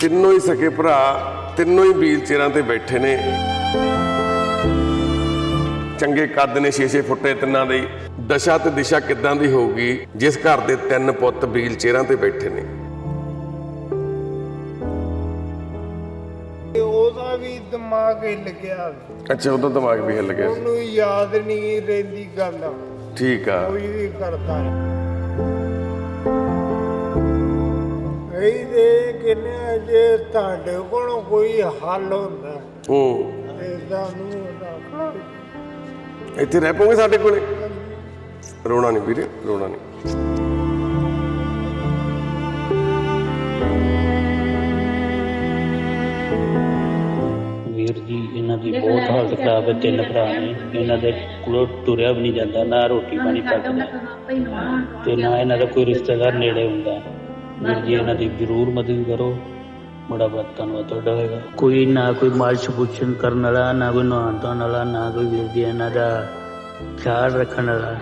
ਤਿੰਨੋਂ ਹੀ ਸਕੇ ਭਰਾ, ਤਿੰਨੋਂ ਹੀ ਵੀਲ ਚੇਅਰਾਂ ਤੇ ਬੈਠੇ ਨੇ। ਚੰਗੇ ਕੱਦ ਨੇ 6-6 ਫੁੱਟੇ ਤਿੰਨਾਂ ਦੇ। ਦਸ਼ਾ ਤੇ ਦਿਸ਼ਾ ਕਿੱਦਾਂ ਦੀ ਹੋਊਗੀ, ਜਿਸ ਘਰ ਦੇ ਤਿੰਨ ਪੁੱਤ ਵੀਲ ਚੇਅਰਾਂ ਤੇ ਬੈਠੇ ਨੇ। ਦਿਮਾਗ ਹਿੱਲ ਗਿਆ ਅੱਛਾ ਉਦੋਂ ਦਿਮਾਗ ਵੀ ਹਿੱਲ ਗਿਆ ਸੀ। ਉਹਨੂੰ ਯਾਦ ਨਹੀਂ ਰਹਿੰਦੀ ਗੱਲ। ਠੀਕ ਆ। ਕੋਈ ਵੀ ਕਰਦਾ। ਇਹਦੇ ਕਿੰਨੇ ਜੇ ਤੁਹਾਡੇ ਕੋਲੋਂ ਕੋਈ ਹੱਲ ਹੁੰਦਾ। ਹੂੰ। ਇੱਥੇ ਰਹਿ ਪੋਗੇ ਸਾਡੇ ਕੋਲੇ। ਰੋਣਾ ਨਹੀਂ ਵੀਰੇ ਰੋਣਾ ਨਹੀਂ। ਬਹੁਤ ਹਾਲਤ ਖਰਾਬ ਹੈ ਤਿੰਨ ਭਰਾ ਨੇ ਇਹਨਾਂ ਦੇ ਕੋਲੋਂ ਤੁਰਿਆ ਵੀ ਨਹੀਂ ਜਾਂਦਾ ਨਾ ਰੋਟੀ ਪਾਣੀ ਪੱਕਦਾ। ਤੇ ਨਾ ਇਹਨਾਂ ਦਾ ਕੋਈ ਰਿਸ਼ਤੇਦਾਰ ਨੇੜੇ ਹੁੰਦਾ। ਵੀਰ ਜੀ ਇਹਨਾਂ ਦੀ ਜ਼ਰੂਰ ਮਦਦ ਕਰੋ। ਬੜਾ ਬੜਾ ਧੰਨਵਾਦ ਤੁਹਾਡਾ ਹੋਏਗਾ। ਕੋਈ ਨਾ ਕੋਈ ਮਾਲਸ਼ ਪੁੱਛਣ ਕਰਨ ਵਾਲਾ ਨਾ ਕੋਈ ਨਹਾਉਣ ਧੋਣ ਵਾਲਾ ਨਾ ਕੋਈ ਵੀਰ ਜੀ ਇਹਨਾਂ ਦਾ ਖਿਆਲ ਰੱਖਣ ਵਾਲਾ।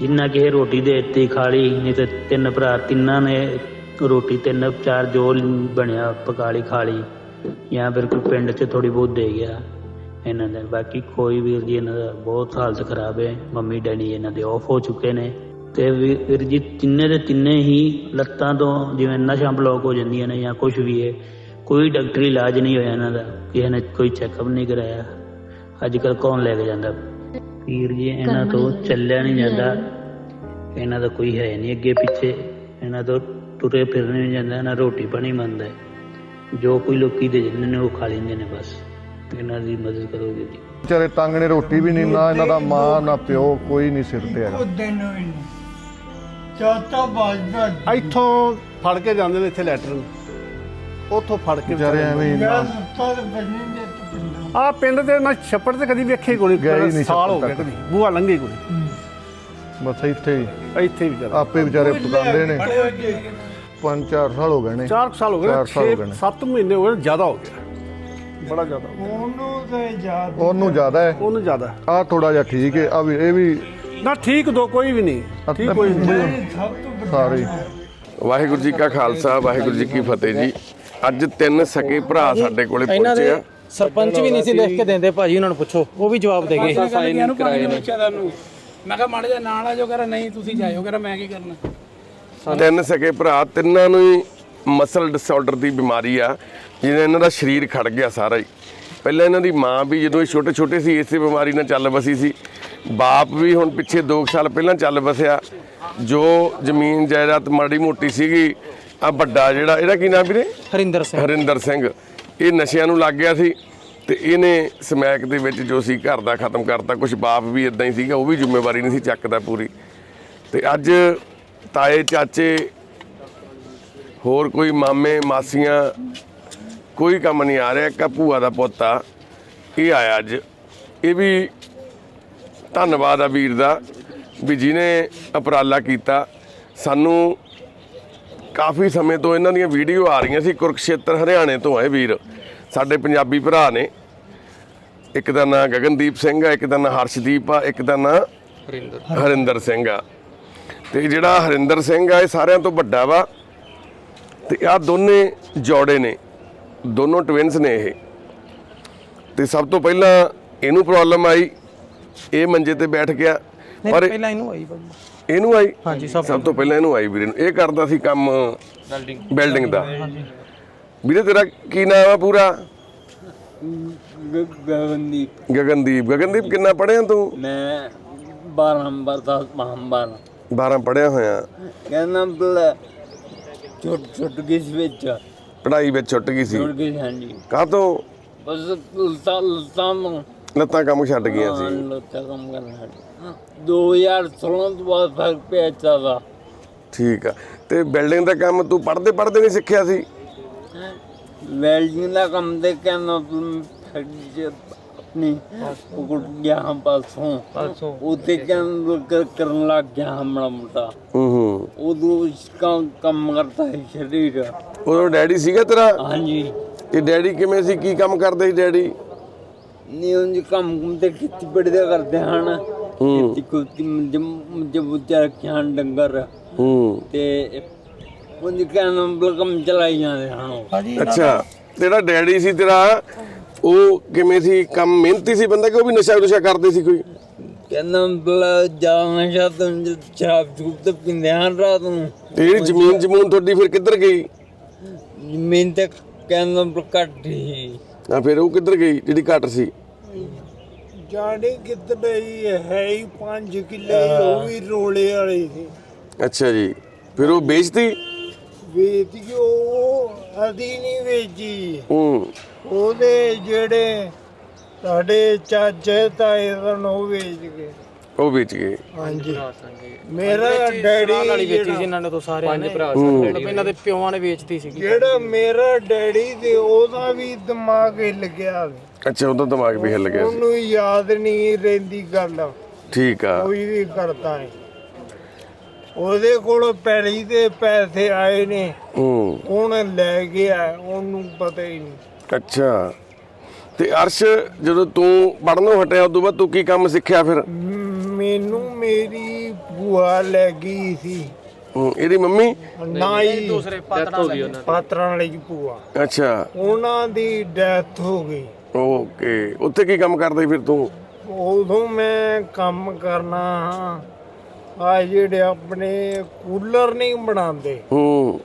ਜਿੰਨਾ ਕਿ ਰੋਟੀ ਦੇ ਦਿੱਤੀ ਖਾ ਲਈ ਨਹੀਂ ਤੇ ਤਿੰਨ ਭਰਾ ਤਿੰਨਾਂ ਨੇ ਰੋਟੀ ਤਿੰਨ ਚਾਰ ਜੋ ਬਣਿਆ ਪਕਾ ਲਈ ਖਾ ਲਈ। ਜਾਂ ਫਿਰ ਕੋਈ ਪਿੰਡ 'ਚ ਥੋੜੀ ਬਹੁਤ ਦੇ ਗਿਆ। ਇਹਨਾਂ ਦਾ। ਬਾਕੀ ਕੋਈ ਵੀਰ ਜੀ ਇਹਨਾਂ ਦਾ ਬਹੁਤ ਹਾਲਤ ਖਰਾਬ ਹੈ। ਮੰਮੀ ਡੈਡੀ ਇਹਨਾਂ ਦੇ ਆਫ ਹੋ ਚੁੱਕੇ ਨੇ। ਤੇ ਵੀਰ ਜੀ ਤਿੰਨੇ ਦੇ ਤਿੰਨੇ ਹੀ ਲੱਤਾਂ ਤੋਂ ਜਿਵੇਂ ਨਸ਼ਾਂ ਬਲੌਕ ਹੋ ਜਾਂਦੀਆਂ ਨੇ ਜਾਂ ਕੁਝ ਵੀ ਹੈ ਕੋਈ ਡਾਕਟਰੀ ਇਲਾਜ ਨਹੀਂ ਹੋਇਆ ਇਹਨਾਂ ਦਾ। ਕਿਸੇ ਨੇ ਕੋਈ ਚੈੱਕਅਪ ਨਹੀਂ ਕਰਾਇਆ। ਅੱਜ ਕੱਲ ਕੌਣ ਲੈ ਕੇ ਜਾਂਦਾ? ਵੀਰ ਜੀ ਇਹਨਾਂ ਤੋਂ ਚੱਲਿਆ ਨਹੀਂ ਜਾਂਦਾ। ਇਹਨਾਂ ਦਾ ਕੋਈ ਹੈ ਨਹੀਂ ਅੱਗੇ ਪਿੱਛੇ। ਇਹਨਾਂ ਤੋਂ ਤੁਰੇ ਫਿਰਨੇ ਨਹੀਂ ਜਾਂਦਾ। ਨਾ ਰੋਟੀ ਪਾਣੀ ਮੰਨਦਾ ਜੋ ਕੋਈ ਲੋਕੀ ਦੇ ਜਾਂਦੇ ਨੇ ਉਹ ਖਾ ਲੈਂਦੇ ਨੇ ਬਸ। ਇਹਨਾਂ ਦੀ ਮਦਦ ਕਰੋ ਵੀਰ ਜੀ। ਵਿਚਾਰੇ ਤੰਗ ਨੇ ਰੋਟੀ ਵੀ ਨਹੀਂ ਨਾ ਇਹਨਾਂ ਦਾ ਮਾਂ ਨਾ ਪਿਓ ਕੋਈ ਨਹੀਂ ਸਿਰ ਤੇ ਹੈਗਾ। ਉਹ ਦਿਨ ਵੀ ਨਹੀਂ। ਇੱਥੋਂ ਫੜ ਕੇ ਜਾਂਦੇ ਨੇ ਇੱਥੇ ਲੈਟਰ ਨੂੰ। ਉੱਥੋਂ ਫੜ ਕੇ ਵਿਚਾਰੇ ਐਵੇਂ ਹੀ ਮੇਰਾ ਨਾ। ਸੁੱਤਾ ਤੇ ਬੰਨੀ ਦੇ ਪਿੰਡੋਂ ਆ ਪਿੰਡ ਦੇ ਨਾ ਛੱਪੜ ਤੇ ਕਦੀ ਵੇਖੇ ਕੋਈ ਗਏ ਹੀ ਨਹੀਂ ਸਾਲ ਹੋ ਛੱਪੜ ਗਿਆ ਤੱਕ। ਕਦੀ ਬੂਹਾ ਲੰਘੇ ਕੋਈ ਬਸ ਇੱਥੇ ਹੀ। ਇੱਥੇ ਵਿਚਾਰਾ। ਆਪੇ ਵਿਚਾਰੇ ਪਕਾਉਂਦੇ ਨੇ। ਨੇ 5-4 ਸਾਲ ਹੋ ਗਏ ਨੇ। 4 ਸਾਲ ਹੋ ਗਏ ਚਾਰ ਸਾਲ ਹੋ ਗਏ ਨੇ। 7 ਮਹੀਨੇ ਹੋ ਗਏ ਜ਼ਿਆਦਾ ਹੋ ਗਿਆ ਬੜਾ ਜ਼ਿਆਦਾ। ਉਹਨੂੰ ਤੇ ਯਾਦ ਉਹਨੂੰ ਜ਼ਿਆਦਾ ਹੈ? ਉਹਨੂੰ ਜ਼ਿਆਦਾ। ਆ ਥੋੜਾ ਜਿਹਾ ਠੀਕ ਹੈ। ਆ ਵੀ ਇਹ ਵੀ ਨਾ ਠੀਕ ਦੋ ਕੋਈ ਵੀ ਨਹੀਂ। ਠੀਕ ਕੋਈ ਨਹੀਂ। ਸਭ ਤੋਂ ਵੱਡਾ ਸਾਰੇ। ਵਾਹਿਗੁਰੂ ਜੀ ਕਾ ਖਾਲਸਾ ਵਾਹਿਗੁਰੂ ਜੀ ਕੀ ਫਤਿਹ ਜੀ। ਅੱਜ ਤਿੰਨ ਸਕੇ ਭਰਾ ਸਾਡੇ ਕੋਲੇ ਪਹੁੰਚੇ ਆ। ਸਰਪੰਚ ਵੀ ਨਹੀਂ ਸੀ ਲਿਖ ਕੇ ਦਿੰਦੇ ਭਾਜੀ ਉਹਨਾਂ ਨੂੰ ਪੁੱਛੋ। ਉਹ ਵੀ ਜਵਾਬ ਦੇ ਗਏ। ਸਾਈਨ ਕਰਾਏ ਨੇ। ਮੈਂ ਕਿਹਾ ਮਾੜਾ ਜਿਹਾ ਨਾਲ ਆ ਜੋ ਕਰਾ ਨਹੀਂ ਤੁਸੀਂ ਜਾਇਓ। ਕਰਾ ਮੈਂ ਕੀ ਕਰਨਾ? ਤਿੰਨ ਸਕੇ ਭਰਾ ਤਿੰਨਾਂ ਨੂੰ ਹੀ ਮਸਲ ਡਿਸਆਰਡਰ ਦੀ ਬਿਮਾਰੀ ਆ ਜਿਹਨੇ ਇਹਨਾਂ ਦਾ ਸਰੀਰ ਖੜ ਗਿਆ ਸਾਰਾ ਹੀ। ਪਹਿਲਾਂ ਇਹਨਾਂ ਦੀ ਮਾਂ ਵੀ ਜਦੋਂ ਇਹ ਛੋਟੇ ਛੋਟੇ ਸੀ ਇਸੇ ਬਿਮਾਰੀ ਨਾਲ ਚੱਲ ਬਸੀ ਸੀ। ਬਾਪ ਵੀ ਹੁਣ ਪਿੱਛੇ 2 ਸਾਲ ਪਹਿਲਾਂ ਚੱਲ ਬਸਿਆ। ਜੋ ਜ਼ਮੀਨ ਜਾਇਦਾਦ ਮਾੜੀ ਮੋਟੀ ਸੀਗੀ ਆ ਵੱਡਾ ਜਿਹੜਾ ਇਹਦਾ ਕੀ ਨਾਮ ਵੀਰੇ? ਹਰਿੰਦਰ ਸਿੰਘ। ਹਰਿੰਦਰ ਸਿੰਘ। ਇਹ ਨਸ਼ਿਆਂ ਨੂੰ ਲੱਗ ਗਿਆ ਸੀ ਤੇ ਇਹਨੇ ਸਮੈਕ ਦੇ ਵਿੱਚ ਜੋ ਸੀ ਘਰ ਦਾ ਖਤਮ ਕਰਤਾ। ਕੁਝ ਬਾਪ ਵੀ ਇਦਾਂ ਹੀ ਸੀਗਾ ਉਹ ਵੀ ਜ਼ਿੰਮੇਵਾਰੀ ਨਹੀਂ ਸੀ ਚੱਕਦਾ ਪੂਰੀ। ਤੇ ਅੱਜ ਤਾਏ ਚਾਚੇ ਹੋਰ ਕੋਈ ਮਾਮੇ ਮਾਸੀਆਂ ਕੋਈ ਕੰਮ ਨਹੀਂ ਆ ਰਿਹਾ। ਆਹ ਭੂਆ ਦਾ ਪੁੱਤ ਆ ਇਹ ਆਇਆ ਅੱਜ। ਇਹ ਵੀ ਧੰਨਵਾਦ ਆ ਵੀਰ ਦਾ ਵੀ ਜਿਹਨੇ ਉਪਰਾਲਾ ਕੀਤਾ। ਸਾਨੂੰ ਕਾਫੀ ਸਮੇਂ ਤੋਂ ਇਹਨਾਂ ਦੀਆਂ ਵੀਡੀਓ ਆ ਰਹੀਆਂ ਸੀ ਕੁਰਕਸ਼ੇਤਰ ਹਰਿਆਣੇ ਤੋਂ ਆਏ ਵੀਰ। ਸਾਡੇ ਪੰਜਾਬੀ ਭਰਾ ਨੇ। ਇੱਕ ਦਾ ਨਾਂ ਗਗਨਦੀਪ ਸਿੰਘ ਆ ਇੱਕ ਦਾ ਨਾਂ ਹਰਸ਼ਦੀਪ ਆ ਇੱਕ ਦਾ ਨਾਂ ਹਰਿੰਦਰ। ਹਰਿੰਦਰ ਸਿੰਘ ਆ। ਤੇ ਜਿਹੜਾ ਹਰਿੰਦਰ ਸਿੰਘ ਆ ਇਹ ਸਾਰਿਆਂ ਤੋਂ ਵੱਡਾ ਵਾ। ਤੇ ਆ ਦੋਨੇ ਜੋੜੇ ਨੇ ਦੋਨੋਂ ਟਵਿਨਸ ਨੇ ਇਹ। ਤੇ ਸਭ ਤੋਂ ਪਹਿਲਾਂ ਇਹਨੂੰ ਪ੍ਰੋਬਲਮ ਆਈ ਇਹ ਮੰਜੇ ਤੇ ਬੈਠ ਗਿਆ ਪਰ ਪਹਿਲਾਂ ਇਹਨੂੰ ਆਈ ਭਾਜੀ। ਇਹਨੂੰ ਆਈ? ਹਾਂਜੀ ਸਭ ਸਭ ਤੋਂ ਪਹਿਲਾਂ ਇਹਨੂੰ ਆਈ ਵੀਰੇ ਨੂੰ। ਇਹ ਕਰਦਾ ਸੀ ਕੰਮ ਬਿਲਡਿੰਗ ਬਿਲਡਿੰਗ ਦਾ। ਵੀਰੇ ਤੇਰਾ ਕੀ ਨਾਮ ਆ ਪੂਰਾ? ਗਗਨਦੀਪ। ਗਗਨਦੀਪ। ਗਗਨਦੀਪ ਕਿੰਨਾ ਪੜਿਆ ਤੂੰ? ਮੈਂ 12 ਨੰਬਰ ਦਾ ਮਹੰਬਰ 12 ਪੜਿਆ ਹੋਇਆ। ਕਹਿੰਦਾ ਛੁੱਟ ਛੁੱਟ ਕਿਸ ਵਿੱਚ। ਪੜਾਈ ਵਿੱਚ ਛੁੱਟ ਗਈ ਸੀ? ਛੁੱਟ ਗਈ ਹਾਂਜੀ। ਕਾਹਤੋਂ? ਬਸ ਲਤਾ ਲਤਾ ਨੂੰ ਲੱਤਾਂ ਕੰਮ ਛੱਡ ਗਈਆਂ ਸੀ। ਲਤਾ ਕੰਮ ਕਰਨਾ 2016 ਤੋਂ ਬਾਅਦ ਫ਼ਰਕ ਪਿਆ ਚਾਦਾ ਠੀਕ ਆ। ਤੇ ਬਿਲਡਿੰਗ ਦਾ ਕੰਮ ਤੂੰ ਪੜਦੇ ਪੜਦੇ ਨਹੀਂ ਸਿੱਖਿਆ ਸੀ? ਵੈਲਡਿੰਗ ਦਾ ਕੰਮ ਤੇ ਕਹਿੰਦਾ ਫੈਕਟਰੀ ਚ ਆਪਣੀ ਉਹ ਗਿਆ ਹਾਂ ਪਾਸੋਂ ਪਾਸੋਂ ਉੱਤੇ ਕਰ- ਕਰਨ ਲੱਗ ਗਿਆ ਹਮਣਾ ਮੋਟਾ। ਹੂੰ। ਹੂੰ ਉਦੋਂ ਇਸ ਕੰਮ ਕੰਮ ਕਰਤਾ ਹੈ ਸ਼ਰੀਰ। ਉਦੋਂ ਡੈਡੀ ਸੀਗਾ ਤੇਰਾ? ਹਾਂਜੀ। ਇਹ ਡੈਡੀ ਕਿਵੇਂ ਸੀ? ਕੀ ਕੰਮ ਕਰਦੇ ਸੀ ਡੈਡੀ? ਨਹੀਂ ਉਂਝ ਕੰਮ ਕੁਮ ਤੇ ਖੇਤੀਬਾੜੀ ਦਾ ਕਰਦੇ ਹਨ। ਹੂੰ। ਖੇਤੀ ਕੁਤੀ ਜਬ ਬੁੱਚਾ ਰੱਖਿਆ ਹਨ ਡੰਗਰ। ਹੂੰ। ਤੇ ਉਂਝ ਕਹਿਣਾ ਬਲਕਮ ਚਲਾਈ ਜਾਂਦੇ ਹਨ। ਅੱਛਾ ਤੇਰਾ ਡੈਡੀ ਸੀ ਤੇਰਾ ਉਹ ਕਿਵੇਂ ਸੀ? ਕੰਮ ਮਿਹਨਤੀ ਸੀ ਬੰਦਾ ਕਿ ਉਹ ਵੀ ਨਸ਼ਾ ਨੁਸ਼ਾ ਕਰਦੇ ਸੀ ਕੋਈ? ਕਹਿੰਦਾ ਬਲਾ ਜਾਣਾ ਸ਼ਾਤ ਸ਼ਰਾਬ ਚੂਬ ਤੇ ਪੀਂਦੇ ਰਾਤ ਨੂੰ। ਤੇ ਜਿਹੜੀ ਜ਼ਮੀਨ ਜਮੂਨ ਤੁਹਾਡੀ ਫਿਰ ਕਿੱਧਰ ਗਈ? ਜ਼ਮੀਨ ਤੇ ਕਹਿੰਦਾ ਬਲ ਘੱਟ ਹੀ। ਆ ਫਿਰ ਉਹ ਕਿੱਧਰ ਗਈ ਜਿਹੜੀ ਘਟ ਸੀ? ਜਾਣੇ ਕਿਤਨੇ ਹੀ ਹੈ ਹੀ 5 ਕਿੱਲੇ ਉਹ ਵੀ ਰੋਲੇ ਵਾਲੇ ਸੀ। ਅੱਛਾ ਜੀ। ਫਿਰ ਉਹ ਵੇਚਤੀ? ਵੇਚ ਕੇ ਉਹ ਅਦੀ ਨਹੀਂ ਵੇਚੀ। ਹੂੰ। ਉਹਦੇ ਜਿਹੜੇ ਸਾਡੇ ਚਾਚੇ ਤਾਏ ਸਨ ਉਹ ਵੇਚ ਗਏ। ਉਹ ਵੇਚ ਗਏ। ਹਾਂਜੀ। ਮੇਰਾ ਵਾਲੀ ਡੈਡੀ ਵੇਚੀ ਸੀ ਇਹਨਾਂ ਨੇ ਤੋਂ ਸਾਰਿਆਂ ਨੇ। ਇਹਨਾਂ ਦੇ ਪਿਓਾਂ ਨੇ ਵੇਚਤੀ ਸੀਗੀ। ਜਿਹੜਾ ਮੇਰਾ ਡੈਡੀ ਤੇ ਉਹਦਾ ਵੀ ਦਿਮਾਗ ਹਿੱਲ ਗਿਆ ਸੀ। ਅੱਛਾ ਉਹਦਾ ਦਿਮਾਗ ਵੀ ਹਿੱਲ ਗਿਆ ਸੀ। ਉਹਨੂੰ ਯਾਦ ਨਹੀਂ ਰਹਿੰਦੀ ਗੱਲ। ਠੀਕ ਆ। ਕੋਈ ਵੀ ਕਰਦਾ ਹੈ ਉਹਦੇ ਕੋਲ ਪੈਲੀ ਦੇ ਪੈਸੇ ਆਏ ਨੇ। ਹੂੰ। ਉਹਨੇ ਲੈ ਗਿਆ ਉਹਨੂੰ ਪਤਾ ਹੀ ਨਹੀਂ। ਅੱਛਾ। ਤੇ ਅਰਸ਼ ਜਦੋਂ ਤੂੰ ਪੜਨੋਂ ਹਟਿਆ ਉਦੋਂ ਬਾਅਦ ਤੂੰ ਕੀ ਕੰਮ ਸਿੱਖਿਆ ਫਿਰ? ਮੈਨੂੰ ਮੇਰੀ ਭੂਆ ਲੈ ਗਈ ਸੀ। ਹੂੰ, ਇਹਦੀ ਮੰਮੀ? ਨਾਈ ਦੂਸਰੇ ਪਾਤਰਾਂ ਲੱਗੇ ਪਾਤਰਾਂ ਵਾਲੀ ਭੂਆ। ਅੱਛਾ। ਉਹਨਾਂ ਦੀ ਡੈਥ ਹੋ ਗਈ। ਓਕੇ। ਉੱਥੇ ਕੀ ਕੰਮ ਕਰਦਾ ਸੀ ਫਿਰ ਤੂੰ? ਉਦੋਂ ਮੈਂ ਕੰਮ ਕਰਨਾ ਹਾਂ। ਆ ਜਿਹੜੇ ਆਪਣੇ ਕੂਲਰ ਨਹੀਂ ਬਣਾਉਂਦੇ। ਹੂੰ।